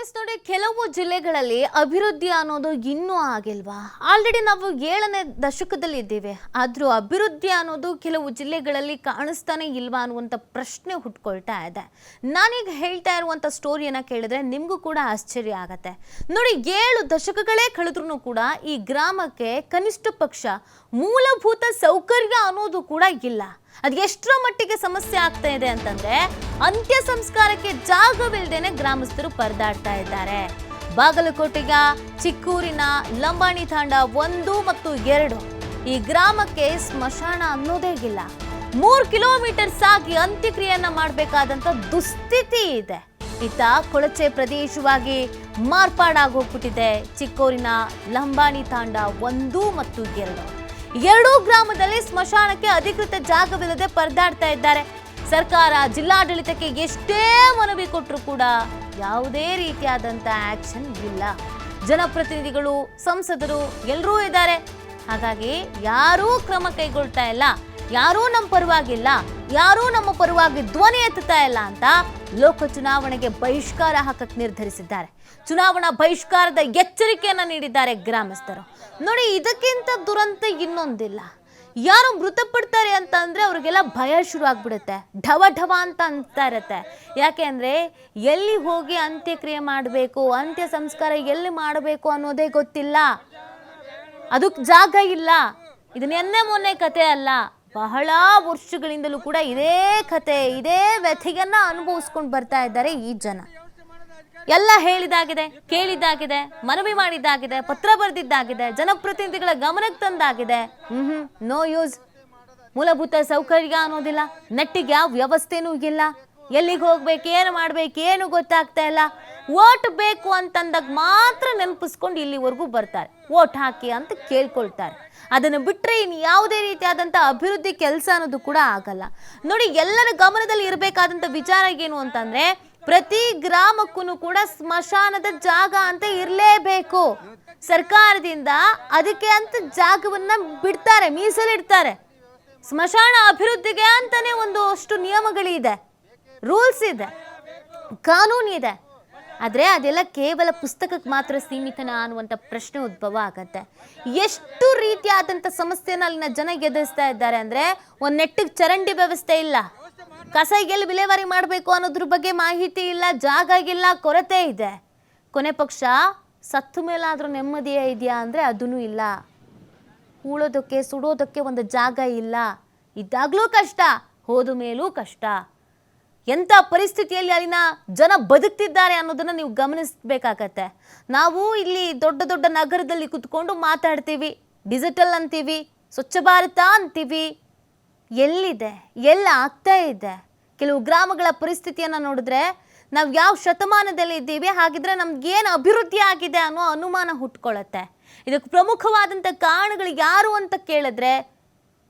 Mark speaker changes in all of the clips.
Speaker 1: S ನೋಡಿ, ಕೆಲವು ಜಿಲ್ಲೆಗಳಲ್ಲಿ ಅಭಿವೃದ್ಧಿ ಅನ್ನೋದು ಇನ್ನೂ ಆಗಿಲ್ವಾ? ಆಲ್ರೆಡಿ ನಾವು ಏಳನೇ ದಶಕದಲ್ಲಿ ಇದ್ದೇವೆ ಆದರೂ ಅಭಿವೃದ್ಧಿ ಅನ್ನೋದು ಕೆಲವು ಜಿಲ್ಲೆಗಳಲ್ಲಿ ಕಾಣಿಸ್ತಾನೆ ಇಲ್ವಾ ಅನ್ನುವಂಥ ಪ್ರಶ್ನೆ ಹುಟ್ಕೊಳ್ತಾ ಇದೆ. ನಾನೀಗ ಹೇಳ್ತಾ ಇರುವಂಥ ಸ್ಟೋರಿಯನ್ನ ಕೇಳಿದ್ರೆ ನಿಮಗೂ ಕೂಡ ಆಶ್ಚರ್ಯ ಆಗತ್ತೆ. ನೋಡಿ, ಏಳು ದಶಕಗಳೇ ಕಳೆದ್ರೂ ಕೂಡ ಈ ಗ್ರಾಮಕ್ಕೆ ಕನಿಷ್ಠ ಪಕ್ಷ ಮೂಲಭೂತ ಸೌಕರ್ಯ ಅನ್ನೋದು ಕೂಡ ಇಲ್ಲ. ಅದು ಎಷ್ಟರ ಮಟ್ಟಿಗೆ ಸಮಸ್ಯೆ ಆಗ್ತಾ ಇದೆ ಅಂತಂದ್ರೆ ಅಂತ್ಯ ಸಂಸ್ಕಾರಕ್ಕೆ ಜಾಗವಿಲ್ಲದೇನೆ ಗ್ರಾಮಸ್ಥರು ಪರದಾಡ್ತಾ ಇದ್ದಾರೆ. ಬಾಗಲಕೋಟೆಯ ಚಿಕ್ಕೂರಿನ ಲಂಬಾಣಿ ತಾಂಡ ಒಂದು ಮತ್ತು ಎರಡು. ಈ ಗ್ರಾಮಕ್ಕೆ ಸ್ಮಶಾನ ಅನ್ನೋದೇ ಇಲ್ಲ. ಮೂರು ಕಿಲೋಮೀಟರ್ ಸಾಗಿ ಅಂತ್ಯಕ್ರಿಯೆಯನ್ನ ಮಾಡಬೇಕಾದಂತ ದುಸ್ಥಿತಿ ಇದೆ. ಇತ್ತ ಕೊಳಚೆ ಪ್ರದೇಶವಾಗಿ ಮಾರ್ಪಾಡಾಗೋಗ್ಬಿಟ್ಟಿದೆ ಚಿಕ್ಕೂರಿನ ಲಂಬಾಣಿ ತಾಂಡ ಒಂದು ಮತ್ತು ಎರಡು. ಎರಡೂ ಗ್ರಾಮದಲ್ಲಿ ಸ್ಮಶಾನಕ್ಕೆ ಅಧಿಕೃತ ಜಾಗವಿಲ್ಲದೆ ಪರದಾಡ್ತಾ ಇದ್ದಾರೆ. ಸರ್ಕಾರ ಜಿಲ್ಲಾಡಳಿತಕ್ಕೆ ಎಷ್ಟೇ ಮನವಿ ಕೊಟ್ಟರು ಕೂಡ ಯಾವುದೇ ರೀತಿಯಾದಂಥ ಆಕ್ಷನ್ ಇಲ್ಲ. ಜನಪ್ರತಿನಿಧಿಗಳು, ಸಂಸದರು ಎಲ್ಲರೂ ಇದ್ದಾರೆ. ಹಾಗಾಗಿ ಯಾರೂ ಕ್ರಮ ಕೈಗೊಳ್ತಾ ಇಲ್ಲ. ಯಾರೂ ನಮ್ಮ ಪರವಾಗಿಲ್ಲ, ಯಾರೂ ನಮ್ಮ ಪರವಾಗಿ ಧ್ವನಿ ಎತ್ತುತ್ತಾ ಇಲ್ಲ ಅಂತ ಲೋಕ ಚುನಾವಣೆಗೆ ಬಹಿಷ್ಕಾರ ಹಾಕಕ್ಕೆ ನಿರ್ಧರಿಸಿದ್ದಾರೆ. ಚುನಾವಣಾ ಬಹಿಷ್ಕಾರದ ಎಚ್ಚರಿಕೆಯನ್ನು ನೀಡಿದ್ದಾರೆ ಗ್ರಾಮಸ್ಥರು. ನೋಡಿ, ಇದಕ್ಕಿಂತ ದುರಂತ ಇನ್ನೊಂದಿಲ್ಲ. ಯಾರು ಮೃತಪಡ್ತಾರೆ ಅಂತ ಅಂದ್ರೆ ಅವ್ರಿಗೆಲ್ಲ ಭಯ ಶುರು ಆಗ್ಬಿಡುತ್ತೆ. ಢವ ಢವ ಅಂತ ಅನ್ಸ್ತಾ ಇರತ್ತೆ. ಯಾಕೆ ಅಂದರೆ ಎಲ್ಲಿ ಹೋಗಿ ಅಂತ್ಯಕ್ರಿಯೆ ಮಾಡಬೇಕು, ಅಂತ್ಯ ಸಂಸ್ಕಾರ ಎಲ್ಲಿ ಮಾಡಬೇಕು ಅನ್ನೋದೇ ಗೊತ್ತಿಲ್ಲ. ಅದಕ್ಕೆ ಜಾಗ ಇಲ್ಲ. ಇದು ಮೊನ್ನೆ ಕತೆ ಅಲ್ಲ. ಬಹಳ ವರ್ಷಗಳಿಂದಲೂ ಕೂಡ ಇದೇ ಕತೆ, ಇದೇ ವ್ಯಥೆಯನ್ನ ಅನುಭವಿಸ್ಕೊಂಡು ಬರ್ತಾ ಇದ್ದಾರೆ ಈ ಜನ. ಎಲ್ಲ ಹೇಳಿದಾಗಿದೆ ಕೇಳಿದ್ದಾಗಿದೆ, ಮನವಿ ಮಾಡಿದ್ದಾಗಿದೆ, ಪತ್ರ ಬರೆದಿದ್ದಾಗಿದೆ, ಜನಪ್ರತಿನಿಧಿಗಳ ಗಮನಕ್ಕೆ ತಂದಾಗಿದೆ. ಹ್ಮ್ ಹ್ಮ್ ನೋ ಯೂಸ್ ಮೂಲಭೂತ ಸೌಕರ್ಯ ಅನ್ನೋದಿಲ್ಲ, ನೆಟ್ಟಿಗೆ ಯಾವ ವ್ಯವಸ್ಥೆನೂ ಇಲ್ಲ. ಎಲ್ಲಿಗೆ ಹೋಗ್ಬೇಕು, ಏನು ಮಾಡ್ಬೇಕು, ಏನು ಗೊತ್ತಾಗ್ತಾ ಇಲ್ಲ. ಓಟ್ ಬೇಕು ಅಂತಂದಾಗ ಮಾತ್ರ ನೆನಪಿಸ್ಕೊಂಡು ಇಲ್ಲಿವರೆಗೂ ಬರ್ತಾರೆ. ಓಟ್ ಹಾಕಿ ಅಂತ ಕೇಳ್ಕೊಳ್ತಾರೆ. ಅದನ್ನು ಬಿಟ್ಟರೆ ಇನ್ನು ಯಾವುದೇ ರೀತಿಯಾದಂಥ ಅಭಿವೃದ್ಧಿ ಕೆಲಸ ಅನ್ನೋದು ಕೂಡ ಆಗಲ್ಲ. ನೋಡಿ, ಎಲ್ಲರ ಗಮನದಲ್ಲಿ ಇರಬೇಕಾದಂಥ ವಿಚಾರ ಏನು ಅಂತಂದ್ರೆ, ಪ್ರತಿ ಗ್ರಾಮಕ್ಕೂ ಕೂಡ ಸ್ಮಶಾನದ ಜಾಗ ಅಂತ ಇರಲೇಬೇಕು. ಸರ್ಕಾರದಿಂದ ಅದಕ್ಕೆ ಅಂತ ಜಾಗವನ್ನ ಬಿಡ್ತಾರೆ, ಮೀಸಲಿಡ್ತಾರೆ. ಸ್ಮಶಾನ ಅಭಿವೃದ್ಧಿಗೆ ಅಂತಾನೆ ಒಂದು ಅಷ್ಟು ನಿಯಮಗಳಿದೆ. ರೂಲ್ಸ್ ಇದೆ. ಕಾನೂನಿದೆ. ಆದರೆ ಅದೆಲ್ಲ ಕೇವಲ ಪುಸ್ತಕಕ್ಕೆ ಮಾತ್ರ ಸೀಮಿತನ ಅನ್ನುವಂಥ ಪ್ರಶ್ನೆ ಉದ್ಭವ ಆಗತ್ತೆ. ಎಷ್ಟು ರೀತಿಯಾದಂಥ ಸಮಸ್ಯೆನ ಅಲ್ಲಿನ ಜನ ಎದುರಿಸ್ತಾ ಇದ್ದಾರೆ ಅಂದರೆ ಒಂದು ನೆಟ್ಟಿಗೆ ಚರಂಡಿ ವ್ಯವಸ್ಥೆ ಇಲ್ಲ. ಕಸ ಎಲ್ಲಿ ವಿಲೇವಾರಿ ಮಾಡಬೇಕು ಅನ್ನೋದ್ರ ಬಗ್ಗೆ ಮಾಹಿತಿ ಇಲ್ಲ, ಜಾಗ ಇಲ್ಲ, ಕೊರತೆ ಇದೆ. ಕೊನೆ ಪಕ್ಷ ಸತ್ತು ಮೇಲಾದರೂ ನೆಮ್ಮದಿಯೇ ಇದೆಯಾ ಅಂದರೆ ಅದೂ ಇಲ್ಲ. ಉಳೋದಕ್ಕೆ ಸುಡೋದಕ್ಕೆ ಒಂದು ಜಾಗ ಇಲ್ಲ. ಇದ್ದಾಗಲೂ ಕಷ್ಟ, ಹೋದ ಮೇಲೂ ಕಷ್ಟ. ಎಂಥ ಪರಿಸ್ಥಿತಿಯಲ್ಲಿ ಅಲ್ಲಿನ ಜನ ಬದುಕ್ತಿದ್ದಾರೆ ಅನ್ನೋದನ್ನು ನೀವು ಗಮನಿಸಬೇಕಾಗತ್ತೆ. ನಾವು ಇಲ್ಲಿ ದೊಡ್ಡ ದೊಡ್ಡ ನಗರದಲ್ಲಿ ಕುತ್ಕೊಂಡು ಮಾತಾಡ್ತೀವಿ ಡಿಜಿಟಲ್ ಅಂತೀವಿ, ಸ್ವಚ್ಛ ಭಾರತ ಅಂತೀವಿ. ಎಲ್ಲಿದೆ? ಎಲ್ಲ ಆಗ್ತಾ ಇದೆ. ಕೆಲವು ಗ್ರಾಮಗಳ ಪರಿಸ್ಥಿತಿಯನ್ನು ನೋಡಿದ್ರೆ ನಾವು ಯಾವ ಶತಮಾನದಲ್ಲಿ ಇದ್ದೀವಿ, ಹಾಗಿದ್ರೆ ನಮ್ಗೇನು ಅಭಿವೃದ್ಧಿ ಆಗಿದೆ ಅನ್ನೋ ಅನುಮಾನ ಹುಟ್ಕೊಳ್ಳುತ್ತೆ ಇದಕ್ಕೆ ಪ್ರಮುಖವಾದಂಥ ಕಾರಣಗಳು ಯಾರು ಅಂತ ಕೇಳಿದ್ರೆ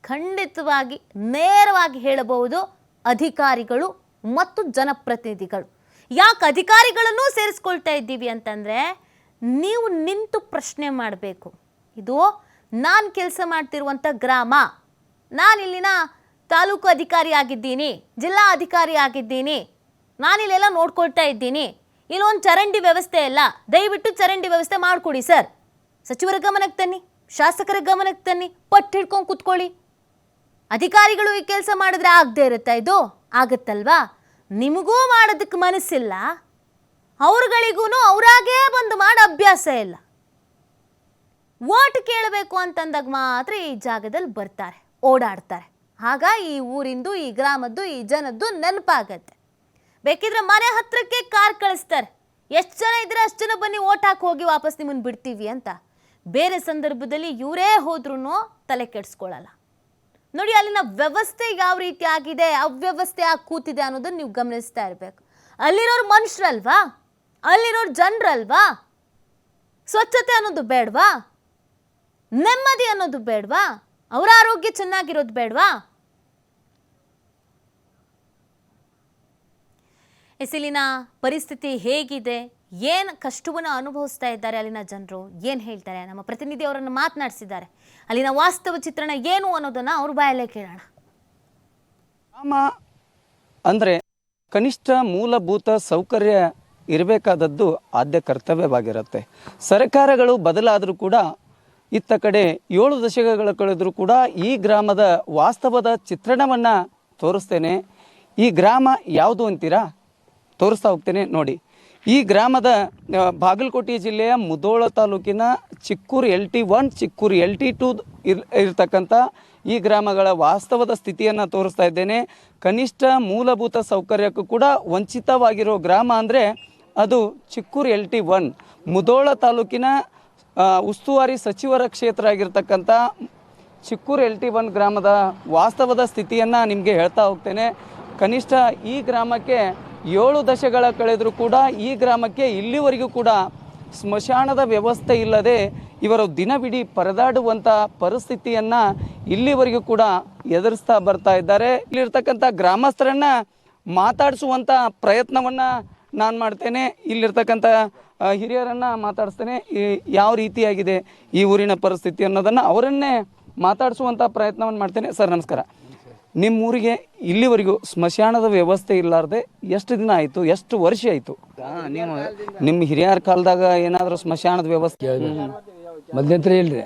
Speaker 1: ಖಂಡಿತವಾಗಿ, ನೇರವಾಗಿ ಹೇಳಬಹುದು ಅಧಿಕಾರಿಗಳು ಮತ್ತು ಜನಪ್ರತಿನಿಧಿಗಳು. ಯಾಕೆ ಅಧಿಕಾರಿಗಳನ್ನು ಸೇರಿಸ್ಕೊಳ್ತಾ ಇದ್ದೀವಿ ಅಂತಂದರೆ, ನೀವು ನಿಂತು ಪ್ರಶ್ನೆ ಮಾಡಬೇಕು. ಇದು ನಾನು ಕೆಲಸ ಮಾಡ್ತಿರುವಂಥ ಗ್ರಾಮ. ನಾನು ಇಲ್ಲಿನ ತಾಲೂಕು ಅಧಿಕಾರಿ ಆಗಿದ್ದೀನಿ, ಜಿಲ್ಲಾ ಅಧಿಕಾರಿ ಆಗಿದ್ದೀನಿ. ನಾನಿಲ್ಲೆಲ್ಲ ನೋಡ್ಕೊಳ್ತಾ ಇದ್ದೀನಿ. ಇಲ್ಲೊಂದು ಚರಂಡಿ ವ್ಯವಸ್ಥೆ ಇಲ್ಲ ದಯವಿಟ್ಟು ಚರಂಡಿ ವ್ಯವಸ್ಥೆ ಮಾಡಿಕೊಡಿ ಸರ್. ಸಚಿವರ ಗಮನಕ್ಕೆ ತನ್ನಿ, ಶಾಸಕರ ಗಮನಕ್ಕೆ ತನ್ನಿ ಪಟ್ಟು ಹಿಡ್ಕೊಂಡು ಕೂತ್ಕೊಳ್ಳಿ. ಅಧಿಕಾರಿಗಳು ಈ ಕೆಲಸ ಮಾಡಿದ್ರೆ ಆಗದೆ ಇರುತ್ತಾ ಇದು? ಆಗತ್ತಲ್ವಾ? ನಿಮಗೂ ಮಾಡೋದಕ್ಕೆ ಮನಸ್ಸಿಲ್ಲ. ಅವ್ರುಗಳಿಗೂ ಅವರಾಗೇ ಬಂದು ಮಾಡೋ, ಅಭ್ಯಾಸ ಇಲ್ಲ. ಓಟ್ ಕೇಳಬೇಕು ಅಂತಂದಾಗ ಮಾತ್ರ ಈ ಜಾಗದಲ್ಲಿ ಬರ್ತಾರೆ, ಓಡಾಡ್ತಾರೆ. ಆಗ ಈ ಊರಿಂದು, ಈ ಗ್ರಾಮದ್ದು, ಈ ಜನದ್ದು ನೆನಪಾಗತ್ತೆ. ಬೇಕಿದ್ರೆ ಮನೆ ಹತ್ರಕ್ಕೆ ಕಾರ್ ಕಳಿಸ್ತಾರೆ. ಎಷ್ಟು ಜನ ಇದ್ರೆ ಅಷ್ಟು ಜನ ಬನ್ನಿ, ಓಟ್ ಹಾಕಿ ಹೋಗಿ ವಾಪಸ್ ನಿಮ್ಮನ್ನು ಬಿಡ್ತೀವಿ ಅಂತ. ಬೇರೆ ಸಂದರ್ಭದಲ್ಲಿ ಇವರೇ ಹೋದ್ರೂ ತಲೆ ಕೆಡಿಸ್ಕೊಳ್ಳಲ್ಲ. ನೋಡಿ, ಅಲ್ಲಿನ ವ್ಯವಸ್ಥೆ ಯಾವ ರೀತಿ ಆಗಿದೆ, ಅವ್ಯವಸ್ಥೆ ಆಗಿ ಕೂತಿದೆ ಅನ್ನೋದನ್ನ ನೀವು ಗಮನಿಸ್ತಾ ಇರಬೇಕು. ಅಲ್ಲಿರೋರು ಮನುಷ್ಯರಲ್ವಾ ಅಲ್ಲಿರೋರು ಜನರಲ್ವಾ? ಸ್ವಚ್ಛತೆ ಅನ್ನೋದು ಬೇಡವಾ? ನೆಮ್ಮದಿ ಅನ್ನೋದು ಬೇಡವಾ? ಅವರ ಆರೋಗ್ಯ ಚೆನ್ನಾಗಿರೋದು ಬೇಡವಾ? ಇಲ್ಲಿನ ಪರಿಸ್ಥಿತಿ ಹೇಗಿದೆ? ಏನು ಕಷ್ಟವನ್ನು ಅನುಭವಿಸ್ತಾ ಇದ್ದಾರೆ ಅಲ್ಲಿನ ಜನರು? ಏನು ಹೇಳ್ತಾರೆ? ನಮ್ಮ ಪ್ರತಿನಿಧಿ ಅವರನ್ನು ಮಾತನಾಡಿಸಿದ್ದಾರೆ. ಅಲ್ಲಿನ ವಾಸ್ತವ ಚಿತ್ರಣ ಏನು ಅನ್ನೋದನ್ನ ಅವ್ರ ಬಾಯಲ್ಲೇ ಕೇಳೋಣ.
Speaker 2: ಗ್ರಾಮ ಅಂದರೆ ಕನಿಷ್ಠ ಮೂಲಭೂತ ಸೌಕರ್ಯ ಇರಬೇಕಾದದ್ದು ಆದ್ಯ ಕರ್ತವ್ಯವಾಗಿರುತ್ತೆ. ಸರ್ಕಾರಗಳು ಬದಲಾದರೂ ಕೂಡ ಇತ್ತ ಕಡೆ ಏಳು ದಶಕಗಳ ಕಳೆದರೂ ಕೂಡ ಈ ಗ್ರಾಮದ ವಾಸ್ತವದ ಚಿತ್ರಣವನ್ನು ತೋರಿಸ್ತೇನೆ. ಈ ಗ್ರಾಮ ಯಾವುದು ಅಂತೀರಾ? ತೋರಿಸ್ತಾ ಹೋಗ್ತೇನೆ ನೋಡಿ. ಈ ಗ್ರಾಮದ ಬಾಗಲಕೋಟೆ ಜಿಲ್ಲೆಯ ಮುದೋಳ ತಾಲೂಕಿನ Chikkur L T one, Chikkur L T two ಇರ್, ಇರ್ತಕ್ಕಂಥ ಈ ಗ್ರಾಮಗಳ ವಾಸ್ತವದ ಸ್ಥಿತಿಯನ್ನು ತೋರಿಸ್ತಾ ಇದ್ದೇನೆ. ಕನಿಷ್ಠ ಮೂಲಭೂತ ಸೌಕರ್ಯಕ್ಕೂ ಕೂಡ ವಂಚಿತವಾಗಿರೋ ಗ್ರಾಮ ಅಂದರೆ ಅದು Chikkur L T one. Mudhol ತಾಲೂಕಿನ ಉಸ್ತುವಾರಿ ಸಚಿವರ ಕ್ಷೇತ್ರ ಆಗಿರ್ತಕ್ಕಂಥ ಚಿಕ್ಕೂರು ಎಲ್ ಟಿ ಒನ್ ಗ್ರಾಮದ ವಾಸ್ತವದ ಸ್ಥಿತಿಯನ್ನು ನಿಮಗೆ ಹೇಳ್ತಾ ಹೋಗ್ತೇನೆ. ಕನಿಷ್ಠ ಈ ಗ್ರಾಮಕ್ಕೆ ಏಳು ದಶಗಳ ಕಳೆದರೂ ಕೂಡ ಈ ಗ್ರಾಮಕ್ಕೆ ಇಲ್ಲಿವರೆಗೂ ಕೂಡ ಸ್ಮಶಾನದ ವ್ಯವಸ್ಥೆ ಇಲ್ಲದೆ ಇವರು ದಿನವಿಡೀ ಪರದಾಡುವಂಥ ಪರಿಸ್ಥಿತಿಯನ್ನು ಇಲ್ಲಿವರೆಗೂ ಕೂಡ ಎದುರಿಸ್ತಾ ಬರ್ತಾ ಇದ್ದಾರೆ. ಇಲ್ಲಿರ್ತಕ್ಕಂಥ ಗ್ರಾಮಸ್ಥರನ್ನ ಮಾತಾಡಿಸುವಂಥ ಪ್ರಯತ್ನವನ್ನು ನಾನು ಮಾಡ್ತೇನೆ. ಇಲ್ಲಿರ್ತಕ್ಕಂಥ ಹಿರಿಯರನ್ನು ಮಾತಾಡಿಸ್ತೇನೆ. ಯಾವ ರೀತಿಯಾಗಿದೆ ಈ ಊರಿನ ಪರಿಸ್ಥಿತಿ ಅನ್ನೋದನ್ನು ಅವರನ್ನೇ ಮಾತಾಡಿಸುವಂಥ ಪ್ರಯತ್ನವನ್ನು ಮಾಡ್ತೇನೆ. ಸರ್, ನಮಸ್ಕಾರ. ನಿಮ್ಮ ಊರಿಗೆ ಇಲ್ಲಿವರೆಗೂ ಸ್ಮಶಾನದ ವ್ಯವಸ್ಥೆ ಇಲ್ಲಾರ್ದೆ ಎಷ್ಟು ದಿನ ಆಯಿತು ಎಷ್ಟು ವರ್ಷ ಆಯಿತು? ನೀವು ನಿಮ್ಮ ಹಿರಿಯರ ಕಾಲದಾಗ ಏನಾದರೂ ಸ್ಮಶಾನದ ವ್ಯವಸ್ಥೆ?
Speaker 3: ಮಧ್ಯಂತರ ಇಲ್ರಿ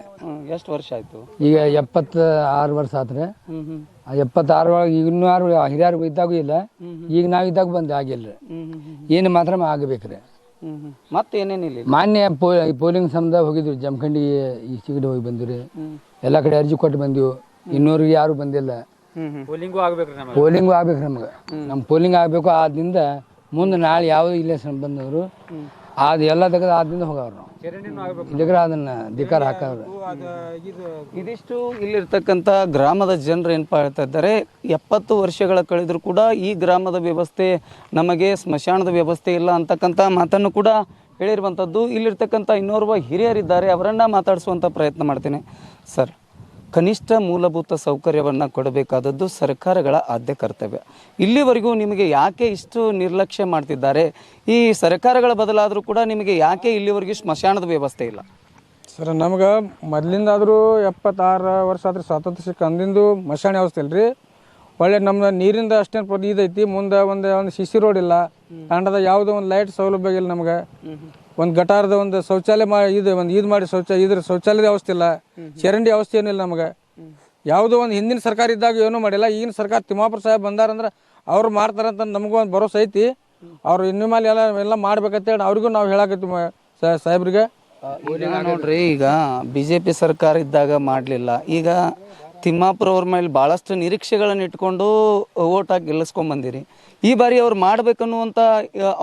Speaker 2: ಎಷ್ಟು ವರ್ಷ ಆಯಿತು?
Speaker 3: ಈಗ ಎಪ್ಪತ್ತ ಆರು ವರ್ಷ ಆತ್ರಿ.
Speaker 2: ಹ್ಞೂ
Speaker 3: ಆ ಎಪ್ಪತ್ತಾರು ಒಳಗೆ ಇನ್ನೂ ಯಾರು ಹಿರಿಯರು ಇದ್ದಾಗೂ ಇಲ್ಲ. ಈಗ ನಾವು ಇದ್ದಾಗ ಬಂದು ಆಗಿಲ್ಲ ಏನು ಮಾತ್ರ ಆಗಬೇಕ್ರಿ.
Speaker 2: ಮತ್ತೇನೇನಿಲ್ಲ ಹ್ಞೂ ಮತ್ತೆ ಏನೇನಿಲ್ಲ
Speaker 3: ಮಾನ್ಯ ಪೋ ಪೋಲಿಂಗ್ ಸಂಬಂಧ ಹೋಗಿದ್ವಿ. ಜಮಖಂಡಿ ಈ ಸಿಗಡಿ ಹೋಗಿ ಬಂದಿವಿ ಎಲ್ಲ ಕಡೆ ಅರ್ಜಿ ಕೊಟ್ಟು ಬಂದಿವು. ಇನ್ನೂರಿಗೆ ಯಾರು ಬಂದಿಲ್ಲ.
Speaker 2: ಹ್ಞೂ ಹ್ಞೂ
Speaker 3: ಪೋಲಿಂಗು ಆಗ್ಬೇಕು ನಮಗೆ. ನಮ್ಮ ಪೋಲಿಂಗ್ ಆಗಬೇಕು ಆದ್ರಿಂದ ಮುಂದೆ ನಾಳೆ ಯಾವ ಇಲೆಕ್ಷನ್ ಬಂದವರು ಅದು ಎಲ್ಲ ತೆಗೆದು ಆದ್ರಿಂದ ಹೋಗವ್ರು ನಾವು. ಅದನ್ನ ಧಿಕಾರ ಹಾಕವ್ರು.
Speaker 2: ಇದಿಷ್ಟು ಇಲ್ಲಿರ್ತಕ್ಕಂಥ ಗ್ರಾಮದ ಜನರು ಏನಪ್ಪ ಹೇಳ್ತಾ ಇದ್ದಾರೆ ಎಪ್ಪತ್ತು ವರ್ಷಗಳ ಕಳೆದರೂ ಕೂಡ ಈ ಗ್ರಾಮದ ವ್ಯವಸ್ಥೆ ನಮಗೆ ಸ್ಮಶಾನದ ವ್ಯವಸ್ಥೆ ಇಲ್ಲ ಅಂತಕ್ಕಂಥ ಮಾತನ್ನು ಕೂಡ ಹೇಳಿರುವಂಥದ್ದು. ಇಲ್ಲಿರ್ತಕ್ಕಂಥ ಇನ್ನೋರ್ವ ಹಿರಿಯರಿದ್ದಾರೆ ಅವರನ್ನು ಮಾತಾಡಿಸುವಂಥ ಪ್ರಯತ್ನ ಮಾಡ್ತೇನೆ. ಸರ್. ಕನಿಷ್ಠ ಮೂಲಭೂತ ಸೌಕರ್ಯವನ್ನು ಕೊಡಬೇಕಾದದ್ದು ಸರ್ಕಾರಗಳ ಆದ್ಯ ಕರ್ತವ್ಯ. ಇಲ್ಲಿವರೆಗೂ ನಿಮಗೆ ಯಾಕೆ ಇಷ್ಟು ನಿರ್ಲಕ್ಷ್ಯ ಮಾಡ್ತಿದ್ದಾರೆ? ಈ ಸರ್ಕಾರಗಳ ಬದಲಾದರೂ ಕೂಡ ನಿಮಗೆ ಯಾಕೆ ಇಲ್ಲಿವರೆಗೂ ಸ್ಮಶಾನದ ವ್ಯವಸ್ಥೆ ಇಲ್ಲ?
Speaker 4: ಸರ್ ನಮ್ಗೆ ಮೊದಲಿಂದಾದರೂ ಎಪ್ಪತ್ತಾರು ವರ್ಷ ಆದ್ರೆ ಸ್ವಾತಂತ್ರ್ಯ ಸಿಕ್ಕ ಅಂದಿಂದು ಮಶಾಣ ವ್ಯವಸ್ಥೆ ರೀ ಒಳ್ಳೆ ನಮ್ಮ ನೀರಿಂದ ಅಷ್ಟೇನು ಪ್ರತಿ ಇದೈತಿ ಮುಂದೆ ಒಂದು ಒಂದು ಸಿಸಿ ರೋಡ್ ಇಲ್ಲ. ತಂಡದ ಯಾವುದೋ ಒಂದು ಲೈಟ್ ಸೌಲಭ್ಯ ಇಲ್ಲ ನಮ್ಗೆ. ಒಂದು ಗಟಾರದ ಒಂದು ಶೌಚಾಲಯ ಮಾ ಇದು ಒಂದು ಇದು ಮಾಡಿ ಶೌಚ ಇದ್ರ ಶೌಚಾಲಯದ ಅವಸ್ಥೆ ಇಲ್ಲ. ಚರಂಡಿ ಅವಸ್ಥೆ ಏನಿಲ್ಲ ನಮಗೆ. ಯಾವುದೋ ಒಂದು ಹಿಂದಿನ ಸರ್ಕಾರ ಇದ್ದಾಗ ಏನೂ ಮಾಡಿಲ್ಲ. ಈಗಿನ ಸರ್ಕಾರ ತಿಮ್ಮಾಪುರ ಸಾಹೇಬ್ ಬಂದಾರಂದ್ರೆ ಅವ್ರು ಮಾಡ್ತಾರಂತ ನಮಗೂ ಒಂದು ಭರೋಸೆ ಐತಿ. ಅವ್ರು ಇನ್ನು ಮೇಲೆ ಎಲ್ಲ ಎಲ್ಲ ಮಾಡ್ಬೇಕಂತೇಳಿ ಅವ್ರಿಗೂ ನಾವು ಹೇಳಕತ್ತೀವಿ ಸಾಹೇಬ್ರಿಗೆ.
Speaker 2: ನೋಡ್ರಿ ಈಗ ಬಿ ಜೆ ಪಿ ಸರ್ಕಾರ ಇದ್ದಾಗ ಮಾಡಲಿಲ್ಲ. ಈಗ ತಿಮ್ಮಾಪುರ ಅವ್ರ ಮೇಲೆ ಭಾಳಷ್ಟು ನಿರೀಕ್ಷೆಗಳನ್ನು ಇಟ್ಕೊಂಡು ಓಟ್ ಹಾಕಿ ಗೆಲ್ಲಿಸ್ಕೊಂಡ್ ಬಂದಿರಿ. ಈ ಬಾರಿ ಅವ್ರು ಮಾಡ್ಬೇಕನ್ನುವಂಥ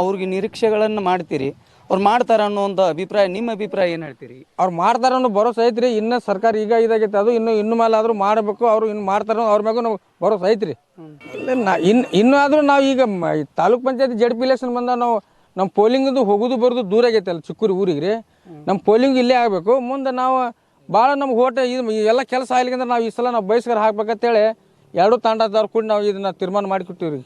Speaker 2: ಅವ್ರಿಗೆ ನಿರೀಕ್ಷೆಗಳನ್ನು ಮಾಡ್ತೀರಿ. ಅವ್ರು ಮಾಡ್ತಾರ ಒಂದು ಅಭಿಪ್ರಾಯ ನಿಮ್ಮ ಅಭಿಪ್ರಾಯ ಏನು ಹೇಳ್ತೀರಿ?
Speaker 4: ಅವ್ರು ಮಾಡ್ತಾರ ಅನ್ನೋ ಭರೋಸೆ ಐತ್ರಿ. ಇನ್ನ ಸರ್ಕಾರ ಈಗ ಇದಾಗೈತೆ. ಅದು ಇನ್ನು ಇನ್ನು ಮೇಲೆ ಆದ್ರೂ ಮಾಡಬೇಕು. ಅವ್ರು ಇನ್ನು ಮಾಡ್ತಾರ ಅನ್ನೋ ಅವ್ರ ಮ್ಯಾಗ ನಾವು ಭರೋಸೆ ಐತ್ರಿ. ಇಲ್ಲ ನಾ ಇನ್ನು ಇನ್ನೂ ಆದ್ರೂ ನಾವು ಈಗ ಮ- ಈ taluk panchayat Z P election ಬಂದ ನಾವು ನಮ್ಮ ಪೋಲಿಂಗ್ದು ಹೋಗುದು ಬರೋದು ದೂರ ಆಗೈತೆ ಅಲ್ಲಿ ಚಿಕ್ಕೂರು ಊರಿಗೆ ರೀ ನಮ್ಮ ಪೋಲಿಂಗ್ ಇಲ್ಲೇ ಆಗಬೇಕು. ಮುಂದೆ ನಾವು ಭಾಳ ನಮ್ಗೆ ಓಟ ಇದು ಎಲ್ಲ ಕೆಲಸ ಆಗ್ಲಿಕ್ಕಂದ್ರೆ ನಾವು ಈ ಸಲ ನಾವು ಬಯಸ್ಕರ ಹಾಕ್ಬೇಕಂತೇಳಿ ಎರಡೂ ತಾಂಡದವ್ರು ಕೂಡ ನಾವು ಇದನ್ನ ತೀರ್ಮಾನ ಮಾಡಿಕೊಟ್ಟಿವಿ ರೀ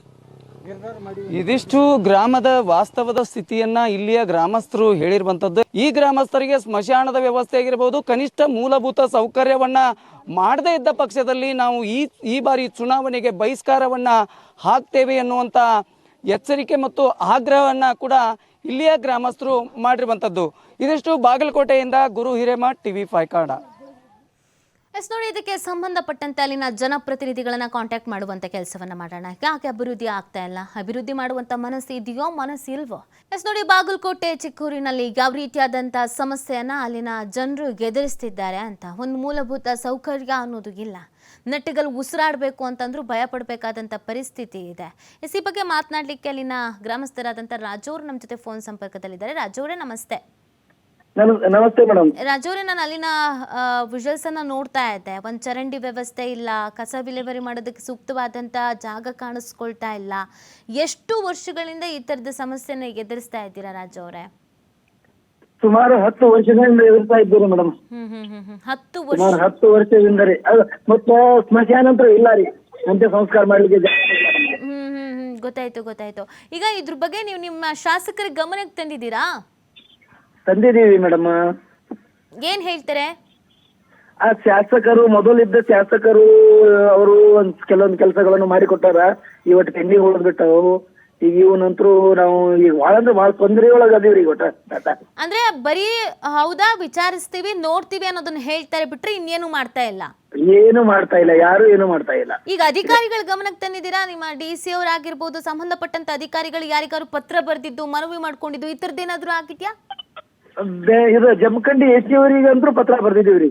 Speaker 2: ಇದಿಷ್ಟು ಗ್ರಾಮದ ವಾಸ್ತವದ ಸ್ಥಿತಿಯನ್ನ ಇಲ್ಲಿಯ ಗ್ರಾಮಸ್ಥರು ಹೇಳಿರುವಂತದ್ದು. ಈ ಗ್ರಾಮಸ್ಥರಿಗೆ ಸ್ಮಶಾನದ ವ್ಯವಸ್ಥೆ ಆಗಿರಬಹುದು ಕನಿಷ್ಠ ಮೂಲಭೂತ ಸೌಕರ್ಯವನ್ನ ಮಾಡದೇ ಇದ್ದ ಪಕ್ಷದಲ್ಲಿ ನಾವು ಈ ಈ ಬಾರಿ ಚುನಾವಣೆಗೆ ಬಹಿಷ್ಕಾರವನ್ನ ಹಾಕ್ತೇವೆ ಎನ್ನುವಂತ ಎಚ್ಚರಿಕೆ ಮತ್ತು ಆಗ್ರಹವನ್ನ ಕೂಡ ಇಲ್ಲಿಯ ಗ್ರಾಮಸ್ಥರು ಮಾಡಿರುವಂತದ್ದು. ಇದಿಷ್ಟು ಬಾಗಲಕೋಟೆಯಿಂದ ಗುರು ಹಿರೇಮಠ ಟಿವಿ ಫೈವ್
Speaker 1: ಎಸ್ ನೋಡಿ, ಇದಕ್ಕೆ ಸಂಬಂಧಪಟ್ಟಂತೆ ಅಲ್ಲಿನ ಜನಪ್ರತಿನಿಧಿಗಳನ್ನ ಕಾಂಟ್ಯಾಕ್ಟ್ ಮಾಡುವಂತ ಕೆಲಸವನ್ನ ಮಾಡೋಣ. ಯಾಕೆ ಅಭಿವೃದ್ಧಿ ಆಗ್ತಾ ಇಲ್ಲ. ಅಭಿವೃದ್ಧಿ ಮಾಡುವಂತ ಮನಸ್ಸು ಇದೆಯೋ ಮನಸ್ಸು ಇಲ್ವೋ? ಎಸ್ ನೋಡಿ, ಬಾಗಲಕೋಟೆ, ಚಿಕ್ಕೂರಿನಲ್ಲಿ ಯಾವ ರೀತಿಯಾದಂಥ ಸಮಸ್ಯೆಯನ್ನ ಅಲ್ಲಿನ ಜನರು ಎದುರಿಸ್ತಿದ್ದಾರೆ ಅಂತ ಒಂದು ಮೂಲಭೂತ ಸೌಕರ್ಯ ಅನ್ನೋದು ಇಲ್ಲ. ನೆಟ್ಟಿಗಲ್ಲಿ ಉಸಿರಾಡಬೇಕು ಅಂತಂದ್ರೂ ಭಯ ಪಡಬೇಕಾದಂಥ ಪರಿಸ್ಥಿತಿ ಇದೆ. ಎಸ್, ಈ ಬಗ್ಗೆ ಮಾತನಾಡಲಿಕ್ಕೆ ಅಲ್ಲಿನ ಗ್ರಾಮಸ್ಥರಾದಂಥ ರಾಜೋರು ನಮ್ಮ ಜೊತೆ ಫೋನ್ ಸಂಪರ್ಕದಲ್ಲಿದ್ದಾರೆ. ರಾಜೋರೇ ನಮಸ್ತೆ.
Speaker 5: ನಮ- ನಮಸ್ತೆ ಮೇಡಮ್.
Speaker 1: ರಾಜೋರೆ ನಾನು ಅಲ್ಲಿನ ವಿಜುವಲ್ಸ್ ಅನ್ನ ನೋಡ್ತಾ ಇದ್ದೆ. ಒಂದ್ ಚರಂಡಿ ವ್ಯವಸ್ಥೆ ಇಲ್ಲ ಕಸ ವಿಲೇವಾರಿ ಮಾಡೋದಕ್ಕೆ ಸೂಕ್ತವಾದಂತ ಜಾಗ ಕಾಣಿಸ್ಕೊಳ್ತಾ ಇಲ್ಲ. ಎಷ್ಟು ವರ್ಷಗಳಿಂದ ಈ ತರದ ಸಮಸ್ಯೆನ ಎದುರಿಸ್ತಾ ಇದ್ದೀರಾ ರಾಜು ಅವರೇ
Speaker 5: ಸುಮಾರು ಹತ್ತು ವರ್ಷಗಳಿಂದ ಎದುರ್ತಾ ಇದ್ದೀರಿ ಮೇಡಮ್.
Speaker 1: ಹ್ಮ್ ಹ್ಮ್ ಹ್ಮ್ ಹ್ಮ್. ಹತ್ತು ವರ್ಷ.
Speaker 5: ಸುಮಾರು ಹತ್ತು ವರ್ಷದಿಂದ ರೀ. ಮತ್ತೆ ಸ್ಮಶಾನ ಅಂತ ಇಲ್ಲ ರೀ. ಅಂತ್ಯ ಸಂಸ್ಕಾರ ಮಾಡ್ಲಿಕ್ಕೆ ಜಾಗ ಇಲ್ಲ ನಮ್ಗೆ.
Speaker 1: ಹ್ಮ್ ಹ್ಮ್ ಹ್ಮ್. ಗೊತ್ತಾಯ್ತು ಗೊತ್ತಾಯ್ತು. ಈಗ ಇದ್ರ ಬಗ್ಗೆ ನೀವು ನಿಮ್ಮ ಶಾಸಕರ ಗಮನಕ್ಕೆ ತಂದಿದ್ದೀರಾ?
Speaker 5: ತಂದಿದೀವಿ ಮೇಡಮ್.
Speaker 1: ಏನ್ ಹೇಳ್ತಾರೆ?
Speaker 5: ಆ ಶಾಸಕರು ಮೊದಲಿದ್ದ ಶಾಸಕರು ಅವರು ಒಂದ್ ಕೆಲವೊಂದು ಕೆಲಸಗಳನ್ನು ಮಾಡಿಕೊಟ್ಟಾರ. ಇವತ್ತು ಪೆಂಡಿಂಗ್ ಉಳಿದ್ಬಿಟ್ಟವು. ಈಗ ಇವನಂತರೂ ನಾವು ಈಗ ಬಹಳ ಅಂದ್ರೆ ಭಾಳ ತೊಂದರೆ ಒಳಗೆ ಅದೀವ್ರಿ ಈಗ ಒಟ್ಟ
Speaker 1: ಅಂದ್ರೆ ಬರೀ ಹೌದಾ ವಿಚಾರಿಸ್ತೀವಿ ನೋಡ್ತೀವಿ ಅನ್ನೋದನ್ನ ಹೇಳ್ತಾರೆ ಬಿಟ್ರೆ ಇನ್ನೇನು ಮಾಡ್ತಾ ಇಲ್ಲ?
Speaker 5: ಏನು ಮಾಡ್ತಾ ಇಲ್ಲ ಯಾರು ಏನು ಮಾಡ್ತಾ ಇಲ್ಲ.
Speaker 1: ಈಗ ಅಧಿಕಾರಿಗಳ ಗಮನಕ್ಕೆ ತಂದಿದ್ದೀರಾ? ನಿಮ್ಮ ಡಿ ಸಿ ಅವರಾಗಿರ್ಬೋದು ಸಂಬಂಧಪಟ್ಟಂತ ಅಧಿಕಾರಿಗಳು ಯಾರಿಗಾರು ಪತ್ರ ಬರೆದಿದ್ದು ಮನವಿ ಮಾಡ್ಕೊಂಡಿದ್ದು ಈ ಥರದ್ದೇನಾದ್ರೂ ಆಗಿದ್ಯಾ?
Speaker 5: ಬೆ- ಇದು ಜಮಖಂಡಿ ಎಸ್ ಅವರಿಗಂತೂ ಪತ್ರ ಬರ್ದಿದೀವ್ರಿ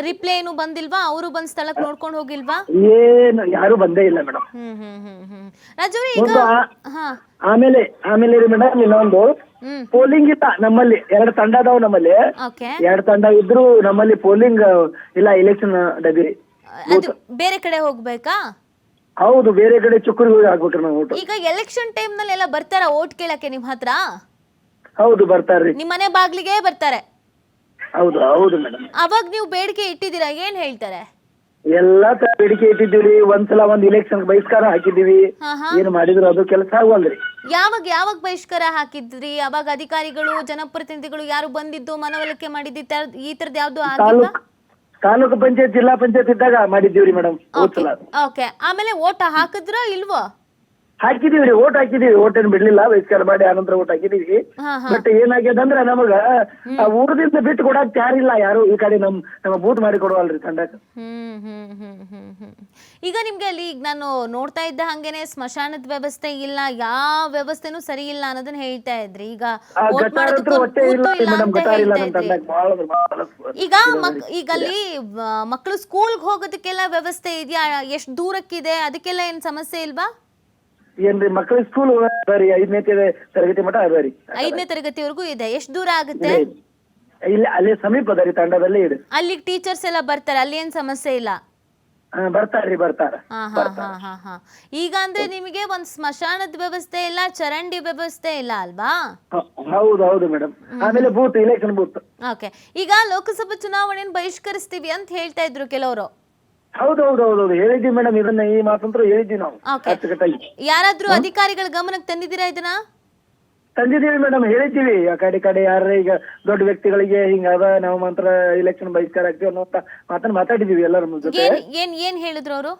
Speaker 1: ರಿಪ್ಲೈ ಏನು ಬಂದಿಲ್ವಾ? ಅವರು ಬಂದ್ ಸ್ಥಳಕ್ಕೆ ನೋಡ್ಕೊಂಡು ಹೋಗಿಲ್ವಾ?
Speaker 5: ಏನು ಯಾರು ಬಂದೇ ಇಲ್ಲ ಮೇಡಮ್.
Speaker 1: ಹ್ಮ್ ಹ್ಮ್ ಹ್ಮ್ ಹ್ಮ್ ಈಗ ಹಾ.
Speaker 5: ಆಮೇಲೆ ಆಮೇಲೆ ರೀ ಮೇಡಮ್ ಇನ್ನೊಂದು.
Speaker 1: ಹ್ಮ್.
Speaker 5: ಪೋಲಿಂಗ್ ಇತ್ತ ನಮ್ಮಲ್ಲಿ ಎರಡು ತಂಡ ಅದಾವ ನಮ್ಮಲ್ಲಿ.
Speaker 1: ಓಕೆ.
Speaker 5: ಎರಡು ತಂಡ ಇದ್ರು ನಮ್ಮಲ್ಲಿ ಪೋಲಿಂಗ್ ಇಲ್ಲ ಎಲೆಕ್ಷನ್ ಡಬ್ಬಿರಿ
Speaker 1: ಅದು ಬೇರೆ ಕಡೆ ಹೋಗ್ಬೇಕಾ?
Speaker 5: ಹೌದು ಬೇರೆ ಕಡೆ ಚುಕ್ಕರಿ ಹೋಗಿ ನಾವು
Speaker 1: ಈಗ ಎಲೆಕ್ಷನ್ ಟೈಮ್ನಲ್ಲಿ ಎಲ್ಲ ಬರ್ತಾರ ಓಟ್ ಕೇಳಕ್ಕೆ ನಿಮ್ ಹತ್ರ?
Speaker 5: ಹೌದು ಬರ್ತಾರೆ.
Speaker 1: ನಿಮ್ ಮನೆ ಬಾಗ್ಲಿಗೆ ಬರ್ತಾರೆ.
Speaker 5: ಹೌದು ಹೌದು ಮೇಡಮ್
Speaker 1: ಅವಾಗ ನೀವು ಬೇಡಿಕೆ ಇಟ್ಟಿದ್ದೀರಾ? ಏನ್ ಹೇಳ್ತಾರೆ?
Speaker 5: ಎಲ್ಲಾ ತರ ಬೇಡಿಕೆ ಇಟ್ಟಿದ್ದೀವಿ. ಒಂದ್ಸಲ ಒಂದ್ ಇಲೆಕ್ಷನ್ ಬಹಿಷ್ಕಾರ ಹಾಕಿದೀವಿ
Speaker 1: ಹಾ ಹಾ.
Speaker 5: ಏನ್ ಮಾಡಿದ್ರು ಅದು ಕೆಲಸ ಆಗವಲ್ರಿ.
Speaker 1: ಯಾವಾಗ ಯಾವಾಗ ಬಹಿಷ್ಕಾರ ಹಾಕಿದ್ರಿ? ಅವಾಗ ಅಧಿಕಾರಿಗಳು ಜನಪ್ರತಿನಿಧಿಗಳು ಯಾರು ಬಂದಿದ್ದು ಮನವೊಲಿಕೆ ಮಾಡಿದ್ದು ಈ ತರ- ಈ ತರದ್ ಯಾವ್ದು ಆಗಿಲ್ಲ?
Speaker 5: ತಾಲೂಕ್ ತಾಲೂಕು ಪಂಚಾಯತ್ ಜಿಲ್ಲಾ ಪಂಚಾಯತ್ ಇದ್ದಾಗ ಮಾಡಿದ್ದೀವ್ರಿ ಮೇಡಮ್
Speaker 1: ಓಕೆ ಆಮೇಲೆ ಓಟ ಹಾಕಿದ್ರ ಇಲ್ವೋ?
Speaker 5: ಹಾಕಿದೀವ್ರಿ ಓಟ್ ಹಾಕಿದೀವಿ. ಓಟ್ ಏನ್ ಬಿಡ್ಲಿಲ್ಲ. ಬಹಿಷ್ಕಾರ ಮಾಡಿ ಆನಂತರ ಓಟ್ ಹಾಕಿದೀವಿ.
Speaker 1: ಹಾ ಹಾ.
Speaker 5: ಬಟ್ ಏನಾಗ್ಯದಂದ್ರ ನಮಗ ಆ ಊರದಿಂದ ಬಿಟ್ಟು ಕೊಡಕ್ ತಯಾರಿಲ್ಲ ಯಾರು ಈ ಕಡೆ ನಮ್ ನಮ್ಮ ಬೂತ್ ಮಾಡಿ ಕೊಡುವಲ್ರಿ ತಂಡಕ್ಕೆ.
Speaker 1: ಹ್ಮ್ ಹ್ಮ್ ಹ್ಮ್ ಹ್ಮ್ ಹ್ಮ್. ಈಗ ನಿಮ್ಗೆ ಅಲ್ಲಿ ಈಗ ನಾನು ನೋಡ್ತಾ ಇದ್ದ ಹಂಗೇನೆ ಸ್ಮಶಾನದ ವ್ಯವಸ್ಥೆ ಇಲ್ಲ. ಯಾವ ವ್ಯವಸ್ಥೆನೂ ಸರಿ ಇಲ್ಲ ಅನ್ನೋದನ್ನ ಹೇಳ್ತಾ ಇದ್ರಿ. ಈಗ
Speaker 5: ಆ
Speaker 1: vote
Speaker 5: ಗಟಾರ
Speaker 1: ಮಾಡೋದಕ್ಕೂ
Speaker 5: ಹತ್ರ ಇಲ್ಲ
Speaker 1: ಬೂತು ಇಲ್ಲ
Speaker 5: ಮೇಡಮ್.
Speaker 1: ಅಂತ
Speaker 5: ಗಟಾರ ಇಲ್ಲ
Speaker 1: ಹೇಳ್ತಾ
Speaker 5: ನಮ್ಮ
Speaker 1: ಇದ್ರಿ.
Speaker 5: ತಂಡಕ್ಕೆ ಭಾಳ ಅಂದ್ರೆ ಭಾಳ
Speaker 1: ಈಗ ಮಕ್ ಈಗ ಅಲ್ಲಿ ಮಕ್ಕಳು ಸ್ಕೂಲ್ಗೆ ಹೋಗೋದಕ್ಕೆಲ್ಲ ವ್ಯವಸ್ಥೆ ಇದೆಯಾ? ಎಷ್ಟು ದೂರಕ್ಕಿದೆ? ಅದಕ್ಕೆಲ್ಲ ಏನ್ ಸಮಸ್ಯೆ ಇಲ್ವಾ?
Speaker 5: ಏನ್ರಿ ಮಕ್ಕಳ ಸ್ಕೂಲ್ ಅದಾರಿ ಐದನೇ ತರಗತಿ ಮಟ ಅದಾರಿ
Speaker 1: ಐದನೇ ತರಗತಿವರೆಗೂ ಇದೆ ಎಷ್ಟು ದೂರ ಆಗುತ್ತೆ?
Speaker 5: ಇಲ್ಲಿ ಅಲ್ಲಿ ಸಮೀಪ ಅದಾರಿ ತಂಡದಲ್ಲೇ ಇದೆ.
Speaker 1: ಅಲ್ಲಿ ಟೀಚರ್ಸ್ ಎಲ್ಲ ಬರ್ತಾರೆ ಅಲ್ಲಿ ಏನ್ ಸಮಸ್ಯೆ ಇಲ್ಲ?
Speaker 5: ಹಾ, ಬರ್ತಾರ್ರಿ ಬರ್ತಾರ.
Speaker 1: ಹಾ ಹಾ ಹಾ ಹಾ ಹಾ. ಈಗ ಅಂದ್ರೆ ನಿಮಗೆ ಒಂದ್ ಸ್ಮಶಾನದ ವ್ಯವಸ್ಥೆ ಇಲ್ಲ ಚರಂಡಿ ವ್ಯವಸ್ಥೆ ಇಲ್ಲ ಅಲ್ವಾ?
Speaker 5: ಹ- ಹೌದು ಹೌದು ಮೇಡಮ್ ಆಮೇಲೆ ಬೂತ್ ಇಲೆಕ್ಷನ್ ಬೂತ್.
Speaker 1: ಓಕೆ ಈಗ ಲೋಕಸಭಾ ಚುನಾವಣೆಯನ್ನು ಬಹಿಷ್ಕರಿಸ್ತೀವಿ ಅಂತ ಹೇಳ್ತಾ ಇದ್ರು ಕೆಲವರು.
Speaker 5: ಹೌದು ಹೌದು ಹೌದು ಹೌದು. ಹೇಳಿದ್ವಿ ಮೇಡಮ್ ಇದನ್ನ ಈ ಮಾತಂತ್ರ ಹೇಳಿದ್ವಿ ನಾವು.
Speaker 1: Okay.
Speaker 5: ಅಚ್ಚುಕಟ್ಟಾಗಿ.
Speaker 1: ಯಾರಾದ್ರೂ ಅಧಿಕಾರಿಗಳ ಗಮನಕ್ಕೆ ತಂದಿದ್ದೀರಾ ಇದನ್ನ?
Speaker 5: ತಂದಿದ್ದೀವಿ ಮೇಡಮ್ ಹೇಳಿದ್ದೀವಿ. ಆ ಕಡೆ ಕಡೆ ಯಾರ ಈಗ ದೊಡ್ಡ ವ್ಯಕ್ತಿಗಳಿಗೆ ಹಿಂಗಾದ ನಾವು ಮಾತ್ರ ಇಲೆಕ್ಷನ್ ಬಹಿಷ್ಕಾರ ಆಗ್ತೀವಿ ಅನ್ನೋ ಮಾತನ್ನ ಮಾತಾಡಿದೀವಿ ಎಲ್ಲರ ಜೊತೆ.
Speaker 1: ಏನ್ ಏನ್ ಏನ್ ಹೇಳಿದ್ರು ಅವರು?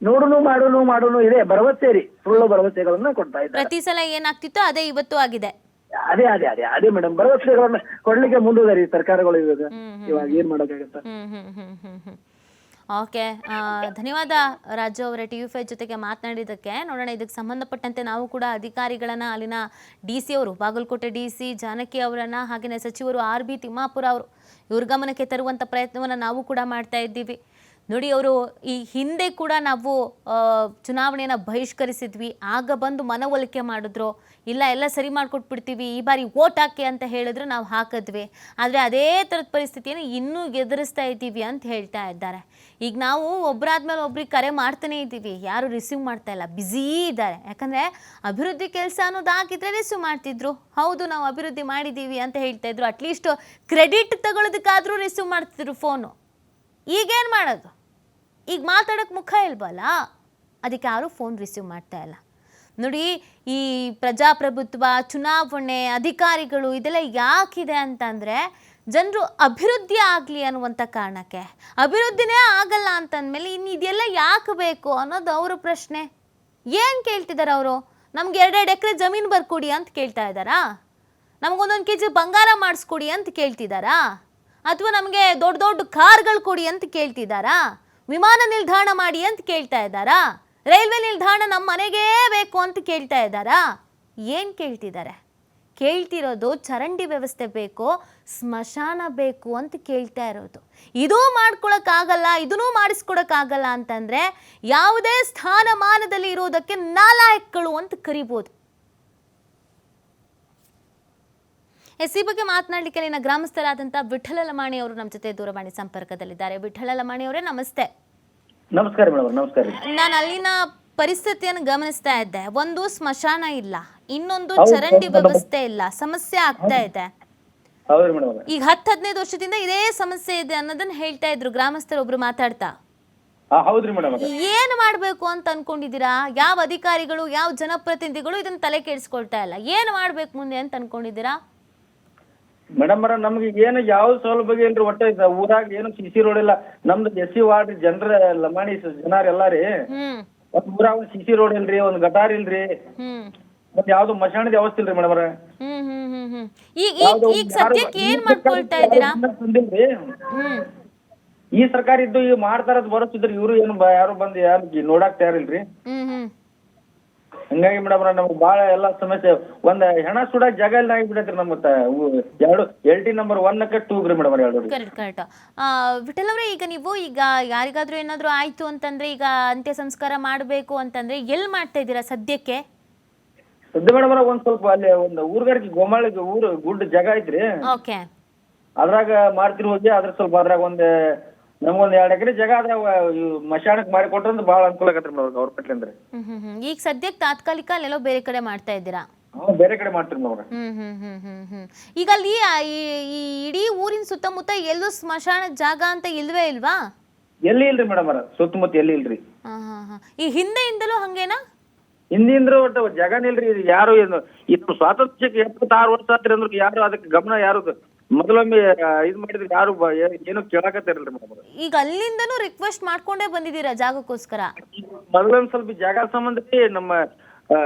Speaker 5: ನೋಡುನು ಮಾಡುನು ಮಾಡುನು ಇದೆ. ಭರವಸೆ ರೀ ಸುಳ್ಳು ಭರವಸೆಗಳನ್ನ ಕೊಡ್ತಾ ಇದ್ದಾರೆ.
Speaker 1: ಪ್ರತಿ ಸಲ ಏನಾಗ್ತಿತ್ತೋ ಅದೇ ಇವತ್ತು ಆಗಿದೆ.
Speaker 5: ಅದೇ ಅದೇ ಅದೇ ಅದೇ ಮೇಡಮ್. ಭರವಸೆಗಳನ್ನ ಕೊಡ್ಲಿಕ್ಕೆ ಮುಂದುವರಿ ಸರ್ಕಾರಗಳು ಇವಾಗ. ಇವಾಗ ಏನ್ ಮಾಡೋಕ್ಕಾಗತ್ತ?
Speaker 1: ಹ್ಮ್ ಹ್ಮ್ ಹ್ಮ್ ಹ್ಮ್ ಹ್ಮ್. ಓಕೆ ಧನ್ಯವಾದ ರಾಜು ಅವರೇ ಟಿ ವಿ ಫೈ ಜೊತೆಗೆ ಮಾತನಾಡಿದ್ದಕ್ಕೆ. ನೋಡೋಣ, ಇದಕ್ಕೆ ಸಂಬಂಧಪಟ್ಟಂತೆ ನಾವು ಕೂಡ ಅಧಿಕಾರಿಗಳನ್ನ ಅಲ್ಲಿನ ಡಿ ಸಿ ಅವರು, ಬಾಗಲಕೋಟೆ ಡಿ ಸಿ ಜಾನಕಿ ಅವರನ್ನ ಹಾಗೆಯೇ ಸಚಿವರು ಆರ್ ಬಿ ತಿಮ್ಮಾಪುರ ಅವರು, ಇವ್ರ ಗಮನಕ್ಕೆ ತರುವಂಥ ಪ್ರಯತ್ನವನ್ನು ನಾವು ಕೂಡ ಮಾಡ್ತಾ ಇದ್ದೀವಿ. ನೋಡಿ ಅವರು ಈ ಹಿಂದೆ ಕೂಡ ನಾವು ಚುನಾವಣೆಯನ್ನು ಬಹಿಷ್ಕರಿಸಿದ್ವಿ, ಆಗ ಬಂದು ಮನವೊಲಿಕೆ ಮಾಡಿದ್ರು, ಇಲ್ಲ ಎಲ್ಲ ಸರಿ ಮಾಡಿಕೊಟ್ಬಿಡ್ತೀವಿ, ಈ ಬಾರಿ ಓಟ್ ಹಾಕಿ ಅಂತ ಹೇಳಿದ್ರು ನಾವು ಹಾಕಿದ್ವಿ. ಆದರೆ ಅದೇ ಥರದ ಪರಿಸ್ಥಿತಿಯನ್ನು ಇನ್ನೂ ಎದುರಿಸ್ತಾ ಇದ್ದೀವಿ ಅಂತ ಹೇಳ್ತಾ ಇದ್ದಾರೆ. ಈಗ ನಾವು ಒಬ್ಬರಾದ್ಮೇಲೆ ಒಬ್ರಿಗೆ ಕರೆ ಮಾಡ್ತಾನೆ ಇದ್ದೀವಿ, ಯಾರು ರಿಸೀವ್ ಮಾಡ್ತಾ ಇಲ್ಲ ಬ್ಯುಸಿ ಇದ್ದಾರೆ. ಯಾಕಂದರೆ ಅಭಿವೃದ್ಧಿ ಕೆಲಸ ಅನ್ನೋದು ಆಗಿದ್ರೆ ರಿಸೀವ್ ಮಾಡ್ತಿದ್ರು. ಹೌದು, ನಾವು ಅಭಿವೃದ್ಧಿ ಮಾಡಿದ್ದೀವಿ ಅಂತ ಹೇಳ್ತಾ ಇದ್ರು ಅಟ್ಲೀಸ್ಟ್ ಕ್ರೆಡಿಟ್ ತಗೊಳ್ಳೋದಕ್ಕಾದರೂ ರಿಸೀವ್ ಮಾಡ್ತಿದ್ರು ಫೋನು ಈಗೇನು ಮಾಡೋದು? ಈಗ ಮಾತಾಡೋಕ್ಕೆ ಮುಖ ಇಲ್ವಲ್ಲ? ಅದಕ್ಕೆ ಯಾರೂ ಫೋನ್ ರಿಸೀವ್ ಮಾಡ್ತಾ ಇಲ್ಲ. ನೋಡಿ, ಈ ಪ್ರಜಾಪ್ರಭುತ್ವ, ಚುನಾವಣೆ, ಅಧಿಕಾರಿಗಳು ಇದೆಲ್ಲ ಯಾಕಿದೆ ಅಂತಂದರೆ, ಜನರು ಅಭಿವೃದ್ಧಿ ಆಗಲಿ ಅನ್ನುವಂಥ ಕಾರಣಕ್ಕೆ. ಅಭಿವೃದ್ಧಿನೇ ಆಗಲ್ಲ ಅಂತಂದಮೇಲೆ ಇನ್ನು ಇದೆಲ್ಲ ಯಾಕೆ ಬೇಕು ಅನ್ನೋದು ಅವರ ಪ್ರಶ್ನೆ. ಏನು ಕೇಳ್ತಿದ್ದಾರೆ ಅವರು? ನಮ್ಗೆ ಎರಡೆರಡು ಎಕರೆ ಜಮೀನು ಬರ್ಕೊಡಿ ಅಂತ ಕೇಳ್ತಾ ಇದ್ದಾರಾ? ನಮಗೊಂದೊಂದು ಕೆ ಜಿ ಬಂಗಾರ ಮಾಡಿಸ್ಕೊಡಿ ಅಂತ ಕೇಳ್ತಿದ್ದಾರಾ? ಅಥವಾ ನಮಗೆ ದೊಡ್ಡ ದೊಡ್ಡ ಕಾರ್ಗಳು ಕೊಡಿ ಅಂತ ಕೇಳ್ತಿದ್ದಾರಾ ವಿಮಾನ ನಿಲ್ದಾಣ ಮಾಡಿ ಅಂತ ಕೇಳ್ತಾ ಇದ್ದಾರಾ? ರೈಲ್ವೆ ನಿಲ್ದಾಣ ನಮ್ಮ ಮನೆಗೇ ಬೇಕು ಅಂತ ಕೇಳ್ತಾ ಇದ್ದಾರಾ? ಏನು ಕೇಳ್ತಿದ್ದಾರೆ ಕೇಳ್ತಿರೋದು ಚರಂಡಿ ವ್ಯವಸ್ಥೆ ಬೇಕು, ಸ್ಮಶಾನ ಬೇಕು ಅಂತ ಕೇಳ್ತಾ ಇರೋದು. ಇದೂ ಮಾಡ್ಕೊಳಕ್ಕಾಗಲ್ಲ ಇದನ್ನೂ ಮಾಡಿಸ್ಕೊಡಕ್ಕಾಗಲ್ಲ ಅಂತಂದರೆ ಯಾವುದೇ ಸ್ಥಾನಮಾನದಲ್ಲಿ ಇರೋದಕ್ಕೆ ನಾಲಾಯಕ್ಗಳು ಅಂತ ಕರಿಬೋದು. ಎಸ್ ಈ ಬಗ್ಗೆ ಮಾತನಾಡಲಿಕ್ಕೆ ಇಲ್ಲಿನ ಗ್ರಾಮಸ್ಥರಾದಂತಹ ವಿಠಲ ಲಮಾಣಿ ಅವರು ನಮ್ಮ ಜೊತೆ ದೂರವಾಣಿ ಸಂಪರ್ಕದಲ್ಲಿದ್ದಾರೆ. ವಿಠಲ ಲಮಾಣಿ ಅವರೇ ನಮಸ್ತೆ.
Speaker 5: ನಮಸ್ಕಾರ ಮೇಡಮ್ ನಮಸ್ಕಾರ
Speaker 1: ನಾನು ಅಲ್ಲಿನ ಪರಿಸ್ಥಿತಿಯನ್ನು ಗಮನಿಸ್ತಾ ಇದ್ದೆ. ಒಂದು ಸ್ಮಶಾನ ಇಲ್ಲ ಇನ್ನೊಂದು ಚರಂಡಿ ವ್ಯವಸ್ಥೆ ಇಲ್ಲ ಸಮಸ್ಯೆ ಆಗ್ತಾ ಇದೆ. ಈಗ ಹತ್ತು ಹದಿನೈದು ವರ್ಷದಿಂದ ಇದೇ ಸಮಸ್ಯೆ ಇದೆ ಅನ್ನೋದನ್ನ ಹೇಳ್ತಾ ಇದ್ರು ಗ್ರಾಮಸ್ಥರು ಒಬ್ರು ಮಾತಾಡ್ತಾ. ಏನು ಮಾಡಬೇಕು ಅಂತ ಅನ್ಕೊಂಡಿದ್ದೀರಾ? ಯಾವ ಅಧಿಕಾರಿಗಳು ಯಾವ ಜನಪ್ರತಿನಿಧಿಗಳು ಇದನ್ನ ತಲೆ ಕೆಡಿಸ್ಕೊಳ್ತಾ ಇಲ್ಲ? ಏನ್ ಮಾಡ್ಬೇಕು ಮುಂದೆ ಅಂತ ಅನ್ಕೊಂಡಿದ್ದೀರಾ?
Speaker 6: ಮೇಡಮ್ ಅವರ ನಮ್ಗೆ ಏನು ಯಾವ ಸೌಲಭ್ಯ ಇಲ್ರಿ ಒಟ್ಟ ಇದ ಊರಾಗ ಏನು ಸಿ ಸಿ ರೋಡ್ ಇಲ್ಲ. ನಮ್ದು ಎಸ್ ಸಿ ವಾರ್ಡ್ ಜನರ ಲಮಾಣಿ ಜನರ ಜನಾರ್ ಎಲ್ಲಾ ರೀ.
Speaker 1: ಹ್ಮ್.
Speaker 6: ಒಟ್ ಊರಾಗ ಸಿ ಸಿ ರೋಡ್ ಇಲ್ರಿ ಒಂದ್ ಗಟಾರ್ ಇಲ್ರಿ.
Speaker 1: ಹ್ಮ್.
Speaker 6: ಮತ್ತೆ ಯಾವ್ದು ಮಶಾಣದ ವ್ಯವಸ್ಥೆ ಇಲ್ರಿ ಮೇಡಮ್
Speaker 1: ಹ್ಮ್ ಹ್ಮ್ ಹ್ಮ್ ಹ್ಮ್. ಈಗ ಈಗ ಈಗ ಸದ್ಯಕ್ಕೆ ಏನ್ ಮಾಡ್ಕೊಳ್ತಾ ಇದ್ದೀರಾ?
Speaker 6: ತಂದಿಲ್ರಿ?
Speaker 1: ಹ್ಮ್.
Speaker 6: ಈ ಸರ್ಕಾರ ಇದ್ದು ಈಗ ಮಾಡ್ತಾರದ್ ಬರುತ್ತಿದ್ರಿ ಇವ್ರು ಏನು ಬ- ಯಾರು ಬಂದು ಯಾರು ನೋಡಾಕ್ ತಯಾರಿಲ್ರಿ.
Speaker 1: ಹ್ಮ್ ಹ್ಮ್.
Speaker 6: ಹಂಗಾಗಿ ಮೇಡಮ್ ನಮ್ಗೆ ಬಾಳ ಎಲ್ಲಾ ಸಮಸ್ಯೆ. ಒಂದ್ ಹೆಣ ಸುಡಾಕ್ ಜಾಗ ಇಲ್ಲ ಆಗಿಬಿಡತ್ರಿ ನಮ್ಮ ಎರಡು ಎಲ್ ಟಿ ನಂಬರ್ ಒನ್ಕ್ಕೆ ಟೂ ಗ್ರಿ ಮೇಡಮ್ ಎರಡು
Speaker 1: ಕರೆಕ್ಟ್ ಕರೆಕ್ಟ್ ವಿಠಲ್ ಅವರೇ ಈಗ ನೀವು ಈಗ ಯಾರಿಗಾದ್ರೂ ಏನಾದ್ರೂ ಆಯ್ತು ಅಂತಂದ್ರೆ ಈಗ ಅಂತ್ಯ ಸಂಸ್ಕಾರ ಮಾಡಬೇಕು ಅಂತಂದ್ರೆ ಎಲ್ಲಿ ಮಾಡ್ತಾ ಇದ್ದೀರಾ ಸದ್ಯಕ್ಕೆ?
Speaker 6: ಸದ್ಯ ಮೇಡಮ್ ಒಂದ್ ಸ್ವಲ್ಪ ಅಲ್ಲಿ ಒಂದ್ ಊರ್ಗಾರಿಕೆ ಗೋಮಾಳಿಗೆ ಊರು ಗುಡ್ಡ ಜಾಗ ಐತ್ರಿ.
Speaker 1: ಓಕೆ
Speaker 6: ಅದ್ರಾಗ ಮಾಡ್ತಿರ್ ಹೋಗಿ ಅದ್ರ ಸ್ವಲ್ಪ ಅದ್ರಾಗ ಒಂದ್ ನಮ್ಗೊಂದ್ ಎರಡ್ ಎಕರೆ ಜಾಗ ಇವ್ ಮಶಾಣಕ್ ಮಾಡಿ ಕೊಟ್ರಂದ್ರ ಬಾಳ ಅನುಕೂಲ ಆಗತ್ರಿ ಮೇಡಮ್ ಗೌರ್ಮೆಂಟ್ ಅಂದ್ರೆ
Speaker 1: ಹ್ಮ್ ಹ್ಮ್ ಹ್ಮ್. ಈಗ ಸದ್ಯಕ್ಕೆ ತಾತ್ಕಾಲಿಕ ಅಲ್ಲೆಲ್ಲೋ ಬೇರೆ ಕಡೆ ಮಾಡ್ತಾ ಇದ್ದೀರಾ?
Speaker 6: ಹ್ಮ್ ಬೇರೆ ಕಡೆ ಮಾಡ್ತೀರಿ ಮೇಡಮ್
Speaker 1: ಹ್ಮ್ ಹ್ಮ್ ಹ್ಮ್ ಹ್ಮ್ ಹ್ಮ್. ಈಗ ಅಲ್ಲಿ ಆ ಈ- ಈ ಇಡೀ ಊರಿನ ಸುತ್ತಮುತ್ತ ಎಲ್ಲೂ ಸ್ಮಶಾನ ಜಾಗ ಅಂತ ಇಲ್ವೇ ಇಲ್ವಾ?
Speaker 6: ಎಲ್ಲಿ ಇಲ್ರಿ ಮೇಡಮ್ ಸುತ್ತಮುತ್ತ ಎಲ್ಲಿ ಇಲ್ರಿ?
Speaker 1: ಹಾ ಹಾ ಹಾ. ಈ ಹಿಂದೆಯಿಂದಲೂ ಹಂಗೇನಾ?
Speaker 6: ಹಿಂದಿಂದ್ರ ಒಟ್ಟು ಜಾಗನೇ ಇಲ್ರಿ. ಇದು ಯಾರು ಏನು ಇದು ಸ್ವಾತಂತ್ರ್ಯಕ್ಕೆ ಎಪ್ಪತ್ತಾರು ವರ್ಷ ಆತ್ರಿ ಅಂದ್ರೆ ಯಾರು ಅದಕ್ಕೆ ಗಮನ ಯಾರು ಮೊದಲೊಮ್ಮೆ ಇದು ಮಾಡಿದ್ರೆ ಯಾರು ಬ- ಏ- ಏನು ಕೇಳಕತ್ತಿರಲ್ರಿ ಮೇಡಮ್
Speaker 1: ಈಗ ಅಲ್ಲಿಂದನೂ ರಿಕ್ವೆಸ್ಟ್ ಮಾಡ್ಕೊಂಡೇ ಬಂದಿದ್ದೀರಾ ಜಾಗಕ್ಕೋಸ್ಕರ?
Speaker 6: ಮೊದಲೊಂದ್ ಸ್ವಲ್ಪ ಜಾಗ ಸಂಬಂಧ ರೀ ನಮ್ಮ ಆ,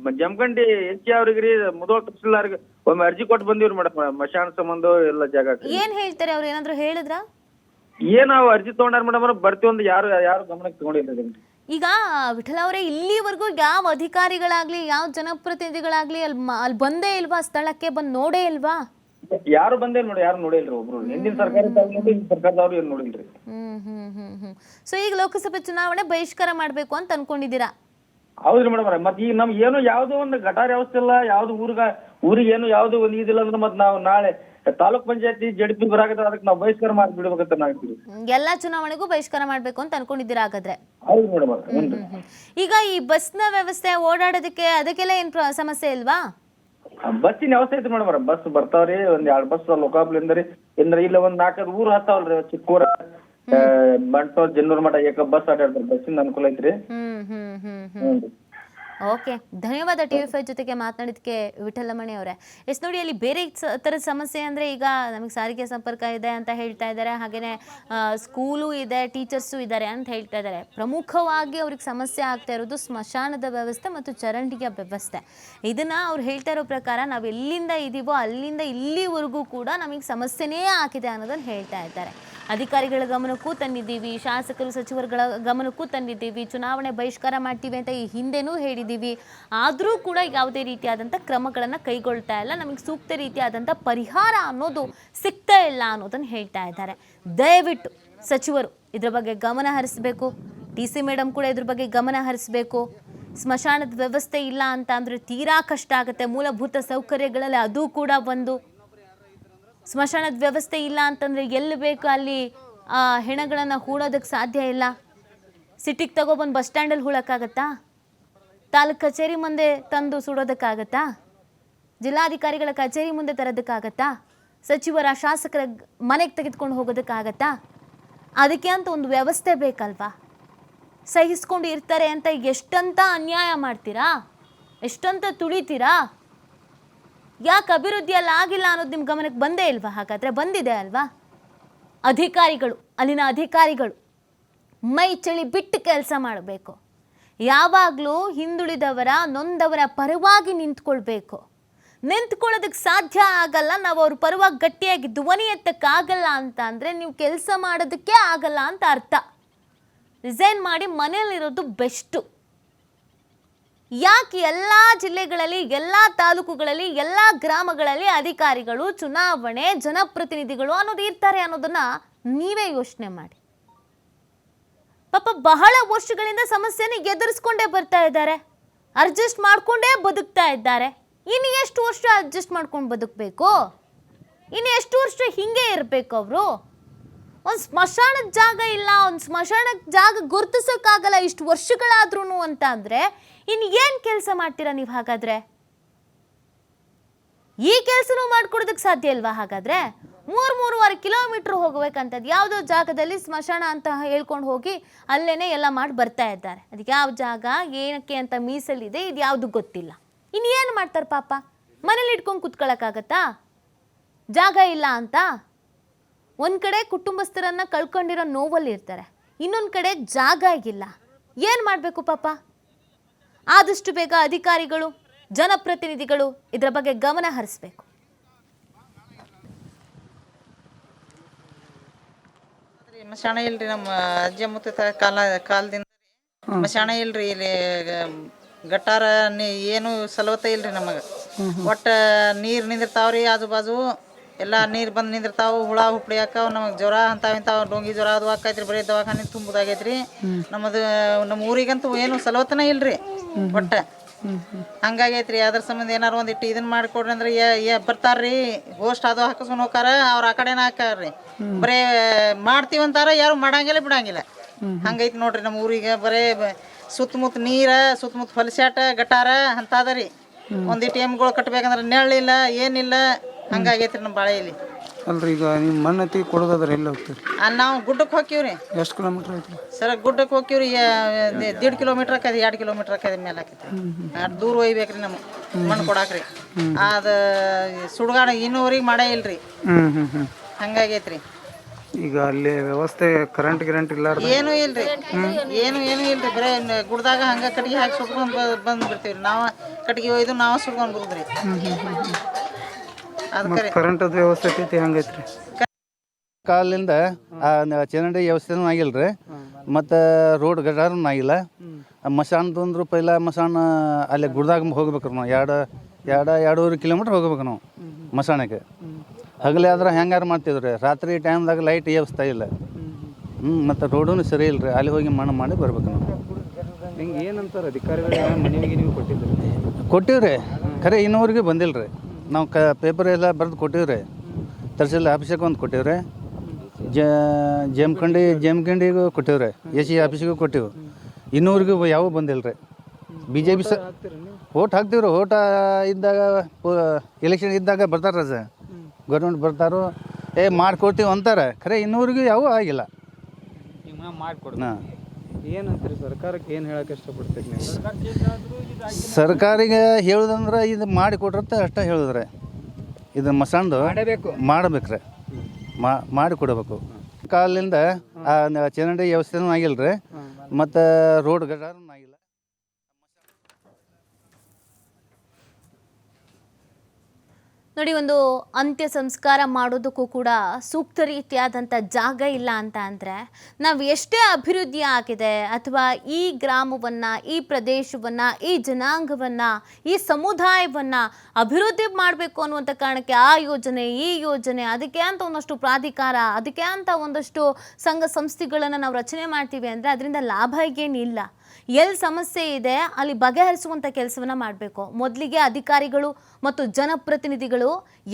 Speaker 6: ಮ- ಜಮಖಂಡಿ ಎಚ್ ಅವ್ರಿಗೆ ರೀ ಮುದೋಳ ತಹಸೀಲ್ದಾರ್ಗೆ ಒಮ್ಮೆ ಅರ್ಜಿ ಕೊಟ್ಟು ಬಂದಿವ್ರಿ ಮೇಡಮ್ ಮಶಾನ್ ಸಂಬಂಧ ಎಲ್ಲ ಜಾಗ
Speaker 1: ಏನ್ ಹೇಳ್ತಾರೆ ಅವ್ರು? ಏನಾದ್ರು ಹೇಳಿದ್ರ?
Speaker 6: ಏನ್ ನಾವು ಅರ್ಜಿ ತಗೊಂಡಾರ ಮೇಡಮ್ ಬರ್ತೀವಿ ಒಂದು ಯಾರು ಯಾರು ಗಮನಕ್ಕೆ ತಗೊಂಡಿಲ್ಲ ಇದನ್ನ.
Speaker 1: ಈಗ ವಿಠಲ ಅವರೇ ಇಲ್ಲಿವರೆಗೂ ಯಾವ ಅಧಿಕಾರಿಗಳಾಗ್ಲಿ ಯಾವ ಜನಪ್ರತಿನಿಧಿಗಳಾಗ್ಲಿ ಅಲ್ಲಿ ಅಲ್ಲಿ ಬಂದೇ ಇಲ್ವಾ? ಸ್ಥಳಕ್ಕೆ ಬಂದ್ ನೋಡೇ ಇಲ್ವಾ?
Speaker 6: ಯಾರು ಬಂದೇ ನೋಡಿ ಯಾರು ನೋಡಿಲ್ರಿ ಒಬ್ರು. ಹಿಂದಿನ ಸರ್ಕಾರದವ್ರು ನೋಡಿ ಈ ಸರ್ಕಾರದವ್ರು ಏನ್ ನೋಡಿಲ್ರಿ?
Speaker 1: ಹ್ಮ್ ಹ್ಮ್ ಹ್ಮ್ ಹ್ಮ್. ಸೊ ಈಗ ಲೋಕಸಭೆ ಚುನಾವಣೆ ಬಹಿಷ್ಕಾರ ಮಾಡ್ಬೇಕು ಅಂತ ಅನ್ಕೊಂಡಿದ್ದೀರಾ?
Speaker 6: ಹೌದ್ರಿ ಮೇಡಮ್ ಮತ್ ಈಗ ನಮ್ಗೆ ಏನು ಯಾವ್ದು ಒಂದು ಗಟಾರ ವ್ಯವಸ್ಥೆ ಇಲ್ಲ ಯಾವ್ದು ಊರ್ಗ ಊರಿಗೆ ಏನು ಯಾವ್ದು ಒಂದು ಇದಿಲ್ಲ ಅಂದ್ರೆ ಮತ್ ನಾವು ನಾಳೆ ತಾಲೂಕ್ ಪಂಚಾಯತಿ ಜಡ್ಪಿ ಬರಾಕತ್ತ ಅದಕ್ಕೆ ನಾವು ಬಹಿಷ್ಕಾರ ಮಾಡಿ ಬಿಡ್ಬೇಕಂತ
Speaker 1: ಹ್ಮ್, ಎಲ್ಲಾ ಚುನಾವಣೆಗೂ ಬಹಿಷ್ಕಾರ ಮಾಡ್ಬೇಕು ಅಂತ ಅನ್ಕೊಂಡಿದ್ದೀರಾ ಹಾಗಾದ್ರೆ?
Speaker 6: ಹೌದು ಮೇಡಮ್.
Speaker 1: ಈಗ ಈ ಬಸ್ನ ವ್ಯವಸ್ಥೆ ಓಡಾಡೋದಕ್ಕೆ ಅದಕ್ಕೆಲ್ಲ ಏನ್ ಪ್ರ- ಸಮಸ್ಯೆ ಇಲ್ವಾ?
Speaker 6: ಬಸ್ಸಿನ ವ್ಯವಸ್ಥೆ ಐತಿ ಮೇಡಮ್ ಬಸ್ ಬರ್ತಾವ್ರಿ ಒಂದ್ ಎರಡ್ ಬಸ್ ಲೋಕಾಪ್ಲಿಂದ ರೀ. ಇಂದ್ರ ಇಲ್ಲ ಒಂದ್ ನಾಲ್ಕೈದು ಊರ್ ಹತ್ತಾವಲ್ರಿ ಚಿಕ್ಕೂರ ಬಂಟೋ ಜನ್ನೂರ್ ಮಠ ಏಕ ಬಸ್ ಅಡ್ಡಾಡ್ತಾರ ಬಸ್ಸಿಂದ ಅನುಕೂಲ ಐತ್ರಿ.
Speaker 1: ಹ್ಮ್ ಹ್ಮ್ ಹ್ಮ್. ಹ್ಮ್. ಓಕೆ, ಧನ್ಯವಾದ ಟಿ ವಿ ಫೈವ್ ಜೊತೆಗೆ ಮಾತನಾಡಿದಕ್ಕೆ ವಿಠಲಮಣಿ ಅವರೇ. ಎಸ್ ನೋಡಿ, ಅಲ್ಲಿ ಬೇರೆ ಥರದ ಸಮಸ್ಯೆ ಅಂದರೆ ಈಗ ನಮಗೆ ಸಾರಿಗೆ ಸಂಪರ್ಕ ಇದೆ ಅಂತ ಹೇಳ್ತಾ ಇದ್ದಾರೆ ಹಾಗೆಯೇ ಸ್ಕೂಲು ಇದೆ ಟೀಚರ್ಸು ಇದ್ದಾರೆ ಅಂತ ಹೇಳ್ತಾ ಇದ್ದಾರೆ ಪ್ರಮುಖವಾಗಿ ಅವ್ರಿಗೆ ಸಮಸ್ಯೆ ಆಗ್ತಾ ಇರೋದು ಸ್ಮಶಾನದ ವ್ಯವಸ್ಥೆ ಮತ್ತು ಚರಂಡಿಯ ವ್ಯವಸ್ಥೆ. ಇದನ್ನು ಅವ್ರು ಹೇಳ್ತಾ ಇರೋ ಪ್ರಕಾರ ನಾವು ಎಲ್ಲಿಂದ ಇದ್ದೀವೋ ಅಲ್ಲಿಂದ ಇಲ್ಲಿವರೆಗೂ ಕೂಡ ನಮಗೆ ಸಮಸ್ಯೆನೇ ಆಗಿದೆ ಅನ್ನೋದನ್ನು ಹೇಳ್ತಾ ಇದ್ದಾರೆ. ಅಧಿಕಾರಿಗಳ ಗಮನಕ್ಕೂ ತಂದಿದ್ದೀವಿ, ಶಾಸಕರು, ಸಚಿವರುಗಳ ಗಮನಕ್ಕೂ ತಂದಿದ್ದೀವಿ, ಚುನಾವಣೆ ಬಹಿಷ್ಕಾರ ಮಾಡ್ತೀವಿ ಅಂತ ಈ ಹಿಂದೆನೂ ಹೇಳಿದ್ದೀವಿ. ಆದರೂ ಕೂಡ ಯಾವುದೇ ರೀತಿಯಾದಂಥ ಕ್ರಮಗಳನ್ನು ಕೈಗೊಳ್ತಾ ಇಲ್ಲ. ನಮಗೆ ಸೂಕ್ತ ರೀತಿಯಾದಂಥ ಪರಿಹಾರ ಅನ್ನೋದು ಸಿಗ್ತಾ ಇಲ್ಲ ಅನ್ನೋದನ್ನು ಹೇಳ್ತಾ ಇದ್ದಾರೆ. ದಯವಿಟ್ಟು ಸಚಿವರು ಇದರ ಬಗ್ಗೆ ಗಮನ ಹರಿಸಬೇಕು. ಡಿ ಸಿ ಮೇಡಮ್ ಕೂಡ ಇದ್ರ ಬಗ್ಗೆ ಗಮನ ಹರಿಸಬೇಕು. ಸ್ಮಶಾನದ ವ್ಯವಸ್ಥೆ ಇಲ್ಲ ಅಂತ ಅಂದರೆ ತೀರಾ ಕಷ್ಟ ಆಗುತ್ತೆ. ಮೂಲಭೂತ ಸೌಕರ್ಯಗಳಲ್ಲಿ ಅದು ಕೂಡ ಒಂದು. ಸ್ಮಶಾನದ ವ್ಯವಸ್ಥೆ ಇಲ್ಲ ಅಂತಂದರೆ ಎಲ್ಲಿ ಬೇಕು ಅಲ್ಲಿ ಹೆಣಗಳನ್ನು ಹೂಡೋದಕ್ಕೆ ಸಾಧ್ಯ ಇಲ್ಲ. ಸಿಟಿಗೆ ತಗೋಬಂದು ಬಸ್ ಸ್ಟ್ಯಾಂಡಲ್ಲಿ ಹೂಳಕ್ಕಾಗತ್ತಾ? ತಾಲೂಕು ಕಚೇರಿ ಮುಂದೆ ತಂದು ಸುಡೋದಕ್ಕಾಗತ್ತಾ? ಜಿಲ್ಲಾಧಿಕಾರಿಗಳ ಕಚೇರಿ ಮುಂದೆ ತರೋದಕ್ಕಾಗತ್ತಾ? ಸಚಿವರ, ಶಾಸಕರ ಮನೆಗೆ ತೆಗೆದುಕೊಂಡು ಹೋಗೋದಕ್ಕಾಗತ್ತಾ? ಅದಕ್ಕೆ ಅಂತ ಒಂದು ವ್ಯವಸ್ಥೆ ಬೇಕಲ್ವಾ? ಸಹಿಸ್ಕೊಂಡು ಇರ್ತಾರೆ ಅಂತ ಎಷ್ಟಂತ ಅನ್ಯಾಯ ಮಾಡ್ತೀರಾ? ಎಷ್ಟಂತ ತುಳಿತೀರಾ? ಯಾಕೆ ಅಭಿವೃದ್ಧಿ ಎಲ್ಲ ಆಗಿಲ್ಲ ಅನ್ನೋದು ನಿಮ್ಮ ಗಮನಕ್ಕೆ ಬಂದೇ ಇಲ್ವಾ? ಹಾಗಾದರೆ ಬಂದಿದೆ ಅಲ್ವಾ? ಅಧಿಕಾರಿಗಳು, ಅಲ್ಲಿನ ಅಧಿಕಾರಿಗಳು ಮೈ ಚಳಿ ಬಿಟ್ಟು ಕೆಲಸ ಮಾಡಬೇಕು. ಯಾವಾಗಲೂ ಹಿಂದುಳಿದವರ, ನೊಂದವರ ಪರವಾಗಿ ನಿಂತ್ಕೊಳ್ಬೇಕು. ನಿಂತ್ಕೊಳ್ಳೋದಕ್ಕೆ ಸಾಧ್ಯ ಆಗಲ್ಲ, ನಾವು ಅವ್ರ ಪರವಾಗಿ ಗಟ್ಟಿಯಾಗಿ ಧ್ವನಿ ಎತ್ತಕ್ಕಾಗಲ್ಲ ಅಂತ ಅಂದರೆ ನೀವು ಕೆಲಸ ಮಾಡೋದಕ್ಕೆ ಆಗಲ್ಲ ಅಂತ ಅರ್ಥ. ರಿಸೈನ್ ಮಾಡಿ ಮನೇಲಿರೋದು ಬೆಸ್ಟು. ಯಾಕೆ ಎಲ್ಲ ಜಿಲ್ಲೆಗಳಲ್ಲಿ, ಎಲ್ಲ ತಾಲೂಕುಗಳಲ್ಲಿ, ಎಲ್ಲ ಗ್ರಾಮಗಳಲ್ಲಿ ಅಧಿಕಾರಿಗಳು, ಚುನಾವಣೆ ಜನಪ್ರತಿನಿಧಿಗಳು ಅನ್ನೋದು ಇರ್ತಾರೆ ಅನ್ನೋದನ್ನ ನೀವೇ ಯೋಚನೆ ಮಾಡಿ. ಪಾಪ ಬಹಳ ವರ್ಷಗಳಿಂದ ಸಮಸ್ಯೆನ ಎದುರಿಸ್ಕೊಂಡೇ ಬರ್ತಾ ಇದ್ದಾರೆ. ಅಡ್ಜಸ್ಟ್ ಮಾಡ್ಕೊಂಡೇ ಬದುಕ್ತಾ ಇದ್ದಾರೆ. ಇನ್ನು ಎಷ್ಟು ವರ್ಷ ಅಡ್ಜಸ್ಟ್ ಮಾಡ್ಕೊಂಡು ಬದುಕಬೇಕು? ಇನ್ನು ಎಷ್ಟು ವರ್ಷ ಹಿಂಗೆ ಇರಬೇಕು ಅವರು? ಒಂದು ಸ್ಮಶಾನದ ಜಾಗ ಇಲ್ಲ, ಒಂದು ಸ್ಮಶಾನದ ಜಾಗ ಗುರುತಿಸೋಕ್ಕಾಗಲ್ಲ ಇಷ್ಟು ವರ್ಷಗಳಾದ್ರೂ ಅಂತ ಅಂದರೆ ಇನ್ನು ಏನು ಕೆಲಸ ಮಾಡ್ತೀರಾ ನೀವು ಹಾಗಾದರೆ? ಈ ಕೆಲಸನೂ ಮಾಡ್ಕೊಡೋದಕ್ಕೆ ಸಾಧ್ಯ ಇಲ್ವಾ ಹಾಗಾದರೆ? ಮೂರು, ಮೂರುವರೆ ಕಿಲೋಮೀಟ್ರ್ ಹೋಗ್ಬೇಕಂತದ್ದು ಯಾವುದೋ ಜಾಗದಲ್ಲಿ ಸ್ಮಶಾನ ಅಂತ ಹೇಳ್ಕೊಂಡು ಹೋಗಿ ಅಲ್ಲೇ ಎಲ್ಲ ಮಾಡಿ ಬರ್ತಾ ಇದ್ದಾರೆ. ಅದಕ್ಕೆ ಯಾವ ಜಾಗ, ಏನಕ್ಕೆ ಅಂತ ಮೀಸಲಿದೆ, ಇದು ಯಾವುದು ಗೊತ್ತಿಲ್ಲ. ಇನ್ನು ಏನು ಮಾಡ್ತಾರೆ ಪಾಪ? ಮನೇಲಿ ಇಟ್ಕೊಂಡು ಕುತ್ಕೊಳ್ಳೋಕ್ಕಾಗತ್ತಾ ಜಾಗ ಇಲ್ಲ ಅಂತ? ಒಂದು ಕಡೆ ಕುಟುಂಬಸ್ಥರನ್ನ ಕಳ್ಕೊಂಡಿರೋ ನೋವಲ್ಲಿ ಇರ್ತಾರೆ ಇನ್ನೊಂದು ಕಡೆ ಜಾಗ ಇಲ್ಲ. ಏನು ಮಾಡಬೇಕು ಪಾಪ? ಆದಷ್ಟು ಬೇಗ ಅಧಿಕಾರಿಗಳು ಜನಪ್ರತಿನಿಧಿಗಳು ಇದರ ಬಗ್ಗೆ ಗಮನ ಹರಿಸಬೇಕು.
Speaker 7: ಮಶಾಣ ಇಲ್ರಿ ನಮ್ಮ ಅಜ್ಜ ಮುತ್ತ ಕಾಲ ಕಾಲದಿಂದ. ಮಶಾಣ ಇಲ್ರಿ ಇಲ್ಲಿ ಗಟ್ಟಾರ ನೀ- ಏನು ಸಲವತ್ತ ಇಲ್ರಿ ನಮಗ. ಒಟ್ಟ ನೀರ್ ನಿಂದಿರ್ತಾವ್ರಿ ಆಜು ಬಾಜು. ಎಲ್ಲ ನೀರು ಬಂದು ನಿಂದಿರ್ತಾವ, ಹುಳ ಹುಪ್ಪಳಿ ಹಾಕಾವ, ನಮಗೆ ಜ್ವರ ಅಂತಾವ, ಇಂತಾವ, ಡೊಂಗಿ ಜ್ವರ ಅದು ಆಕೈತ್ರಿ ಬರೀ ದವಾಖಾನೆ ತುಂಬುದಾಗೈತ್ರಿ. ನಮ್ಮದು ನಮ್ಮ ಊರಿಗಂತೂ ಏನು ಸಲವತ್ತನ ಇಲ್ರಿ, ಒಟ್ಟ. ಹಂಗಾಗೈತ್ರಿ, ಅದ್ರ ಸಂಬಂಧ ಏನಾರು ಒಂದಿಟ್ಟು ಇದನ್ನ ಮಾಡಿಕೊಡ್ರಿ ಅಂದ್ರೆ ಬರ್ತಾರ್ರಿ, ಹೋಸ್ಟ್ ಅದು ಹಾಕಿಸ್ಕೊಂಡು ಹೋಗಾರ ಅವ್ರ ಆ ಕಡೆನ ಹಾಕಾರ್ರಿ ಬರೇ ಮಾಡ್ತೀವಂತಾರ ಯಾರು ಮಾಡಂಗಿಲ್ಲ, ಬಿಡಂಗಿಲ್ಲ. ಹಂಗೈತಿ ನೋಡ್ರಿ ನಮ್ಮ ಊರಿಗೆ, ಬರೇ ಸುತ್ತಮುತ್ತ ನೀರ ಸುತ್ತಮುತ್ತ ಹೊಲಸ್ಯಾಟ, ಗಟಾರ ಅಂತಾದರಿ ಒಂದಿಟ್ಟು ಎಮ್ಗಳು ಕಟ್ಬೇಕಂದ್ರೆ ನೆರಳಿಲ್ಲ ಏನಿಲ್ಲ ಹಂಗಾಗೈತ್ರಿ ನಮ್ಮ ಬಾಳೆಯಲ್ಲಿ
Speaker 2: ಅಲ್ರಿ ಈಗ ನಿಮ್ಮ ಮಣ್ಣು ಮಣ್ಣತಿ ಕೊಡೋದಾದ್ರೆ ಎಲ್ಲಿ ಹೋಗ್ತೀರಿ?
Speaker 7: ಆ, ನಾವು ಗುಡ್ಡಕ್ಕೆ ಹೋಗ್ತೀವ್ರಿ
Speaker 2: ಎಷ್ಟು ಕಿಲೋಮೀಟ್ರ್ ಐತ್ರಿ?
Speaker 7: ಸರ್ ಗುಡ್ಡಕ್ಕೆ ಹೋಗ್ತೀವ್ರಿ ದೀಡ್ ಕಿಲೋಮೀಟ್ರ್ ಆಕೈತಿ ಎರಡು ಕಿಲೋಮೀಟ್ರ್ ಆಕೈತಿ ಮೇಲೆ ಆಕೈತಿ. ಅಷ್ಟ್ ದೂರ ಒಯ್ಬೇಕ್ರಿ ನಮ್ಮ ಮಣ್ಣು ಕೊಡಾಕ್ರಿ. ಅದು ಸುಡ್ಗಾಡ ಇನ್ನೂವರೆಗೆ ಮಾಡೇ ಇಲ್ರಿ.
Speaker 2: ಹ್ಞೂ ಹ್ಞೂ ಹ್ಞೂ
Speaker 7: ಹಂಗಾಗೈತ್ರಿ.
Speaker 2: ಈಗ ಅಲ್ಲಿ ವ್ಯವಸ್ಥೆ ಕರೆಂಟ್ ಗಿರೆಂಟ್ ಇಲ್ಲ
Speaker 7: ಏನು ಇಲ್ರಿ. ಏನು ಏನು ಇಲ್ರಿ. ಬರೇ ನ- ಗುಡ್ದಾಗ ಹಂಗ ಕಟ್ಟಿಗೆ ಹಾಕಿ ಸುಟ್ಕೊಂಡ್ ಬಂದ್ ರೀ ನಾವು ಕಟ್ಟಿಗೆ ಒಯ್ದು ನಾವು ಸುಟ್ಕೊಂಡ್ ಬರುದ್ರಿ. ಅದಕ್ಕೆ
Speaker 2: ಕರೆಂಟ್ ವ್ಯವಸ್ಥೆ ಐತಿ ಹಂಗೈತ್ರಿ?
Speaker 8: ಕಾಲಿಂದ ಚರಂಡಿ ವ್ಯವಸ್ಥೆನೂ ಆಗಿಲ್ಲ ರೀ ಮತ್ತು ರೋಡ್ ಗಟಾರನೂ ಆಗಿಲ್ಲ. ಮಶಾನದ ಅಂದ್ರೆ ಪೈಲ ಮಶಾನ ಅಲ್ಲಿ ಗುಡ್ದಾಗ ಹೋಗ್ಬೇಕು ನಾವು. ಎರಡು ಎರಡು ಎರಡೂವರೆ ಕಿಲೋಮೀಟ್ರ್ ಹೋಗ್ಬೇಕು ನಾವು ಮಸಾಣಕ್ಕೆ. ಹಗಲೇ ಆದ್ರೆ ಹೆಂಗಾರು ಮಾಡ್ತಿದ್ರಿ. ರಾತ್ರಿ ಟೈಮ್ದಾಗ ಲೈಟ್ ವ್ಯವಸ್ಥೆ ಇಲ್ಲ. ಹ್ಞೂ ಮತ್ತು ರೋಡೂ ಸರಿ ಇಲ್ಲ ರೀ ಅಲ್ಲಿ ಹೋಗಿ ಮಣ್ಣು ಮಾಡಿ ಬರ್ಬೇಕು ನಾವು.
Speaker 2: ಹಿಂಗೆ ಏನಂತಾರೆ ಅಧಿಕಾರಿಗಳು ಮನೆಗೆ ನೀವು ಕೊಟ್ಟಿದ್ರಿ
Speaker 8: ಕೊಟ್ಟಿವ್ರಿ. ಖರೆ ಇನ್ನೂವರೆಗೆ ಬಂದಿಲ್ಲ ರೀ ನಾವು ಕ ಪೇಪರ್ ಎಲ್ಲ ಬರೆದು ಕೊಟ್ಟಿವ್ರಿ. ತಹಸೀಲ್ ಆಫೀಸಿಗೆ ಒಂದು ಕೊಟ್ಟಿವ್ರಿ. ಜೇಮ್ಕಂಡಿ ಜಮಖಂಡಿ ಜಮಖಂಡಿಗೂ ಕೊಟ್ಟಿವ್ರಿ. ಎ ಸಿ ಆಫೀಸಿಗೂ ಕೊಟ್ಟಿವು. ಇನ್ನೂರಿಗೂ ಯಾವ ಬಂದಿಲ್ಲ ರೀ ಬಿ ಜೆ ಪಿ ಸ ಓಟ್ ಹಾಕ್ತೀವ್ರಿ. ಓಟ ಇದ್ದಾಗ ಎಲೆಕ್ಷನ್ ಇದ್ದಾಗ ಬರ್ತಾರ ಸರ್ ಗೌರ್ಮೆಂಟ್ ಬರ್ತಾರೋ. ಏ ಮಾಡ್ಕೊಡ್ತೀವಿ ಅಂತಾರೆ. ಖರೆ ಇನ್ನೂರಿಗೂ ಯಾವೂ ಆಗಿಲ್ಲ. ಹಾಂ.
Speaker 2: ಏನಂತೀರಿ ಸರ್ಕಾರಕ್ಕೆ ಏನು ಹೇಳಕ್ಕೆ ಇಷ್ಟಪಡ್ತೀರಿ ನೀವು?
Speaker 8: ಸರ್ಕಾರಿಗೆ ಹೇಳುದಂದ್ರೆ ಇದು ಮಾಡಿ ಕೊಟ್ರತ್ತ ಅಷ್ಟೇ ಹೇಳಿದ್ರೆ. ಇದು ಮಸಂದು ಮಾಡಬೇಕ್ರೆ. ಮಾಡಿ ಕೊಡಬೇಕು. ಕಾಲದಿಂದ ಚರಂಡಿ ವ್ಯವಸ್ಥೆನೂ ಆಗಿಲ್ಲ ರೀ ಮತ್ತು ರೋಡ್ ಗಟಾರನೂ ಆಗಿಲ್ಲ
Speaker 1: ನೋಡಿ, ಒಂದು ಅಂತ್ಯ ಸಂಸ್ಕಾರ ಮಾಡೋದಕ್ಕೂ ಕೂಡ ಸೂಕ್ತ ರೀತಿಯಾದಂಥ ಜಾಗ ಇಲ್ಲ ಅಂತ ಅಂದರೆ, ನಾವು ಎಷ್ಟೇ ಅಭಿವೃದ್ಧಿ ಆಗಿದೆ ಅಥವಾ ಈ ಗ್ರಾಮವನ್ನು, ಈ ಪ್ರದೇಶವನ್ನು, ಈ ಜನಾಂಗವನ್ನು, ಈ ಸಮುದಾಯವನ್ನು ಅಭಿವೃದ್ಧಿ ಮಾಡಬೇಕು ಅನ್ನುವಂಥ ಕಾರಣಕ್ಕೆ ಆ ಯೋಜನೆ, ಈ ಯೋಜನೆ, ಅದಕ್ಕೆ ಅಂತ ಒಂದಷ್ಟು ಪ್ರಾಧಿಕಾರ, ಅದಕ್ಕೆ ಅಂತ ಒಂದಷ್ಟು ಸಂಘ ಸಂಸ್ಥೆಗಳನ್ನು ನಾವು ರಚನೆ ಮಾಡ್ತೀವಿ ಅಂದರೆ ಅದರಿಂದ ಲಾಭ ಏನಿಲ್ಲ ಎಲ್ಲಿ ಸಮಸ್ಯೆ ಇದೆ, ಅಲ್ಲಿ ಬಗೆಹರಿಸುವಂಥ ಕೆಲಸವನ್ನು ಮಾಡಬೇಕು. ಮೊದಲಿಗೆ ಅಧಿಕಾರಿಗಳು ಮತ್ತು ಜನಪ್ರತಿನಿಧಿಗಳು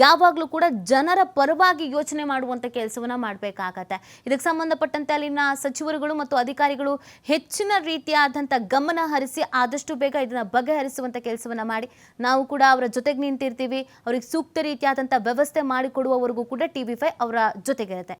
Speaker 1: ಯಾವಾಗಲೂ ಕೂಡ ಜನರ ಪರವಾಗಿ ಯೋಚನೆ ಮಾಡುವಂಥ ಕೆಲಸವನ್ನ ಮಾಡಬೇಕಾಗತ್ತೆ. ಇದಕ್ಕೆ ಸಂಬಂಧಪಟ್ಟಂತೆ ಅಲ್ಲಿನ ಸಚಿವರುಗಳು ಮತ್ತು ಅಧಿಕಾರಿಗಳು ಹೆಚ್ಚಿನ ರೀತಿಯಾದಂಥ ಗಮನ ಹರಿಸಿ ಆದಷ್ಟು ಬೇಗ ಇದನ್ನ ಬಗೆಹರಿಸುವಂಥ ಕೆಲಸವನ್ನ ಮಾಡಿ. ನಾವು ಕೂಡ ಅವರ ಜೊತೆಗೆ ನಿಂತಿರ್ತೀವಿ. ಅವ್ರಿಗೆ ಸೂಕ್ತ ರೀತಿಯಾದಂಥ ವ್ಯವಸ್ಥೆ ಮಾಡಿಕೊಡುವವರೆಗೂ ಕೂಡ ಟಿ ವಿ ಫೈ ಅವರ ಜೊತೆಗಿರುತ್ತೆ.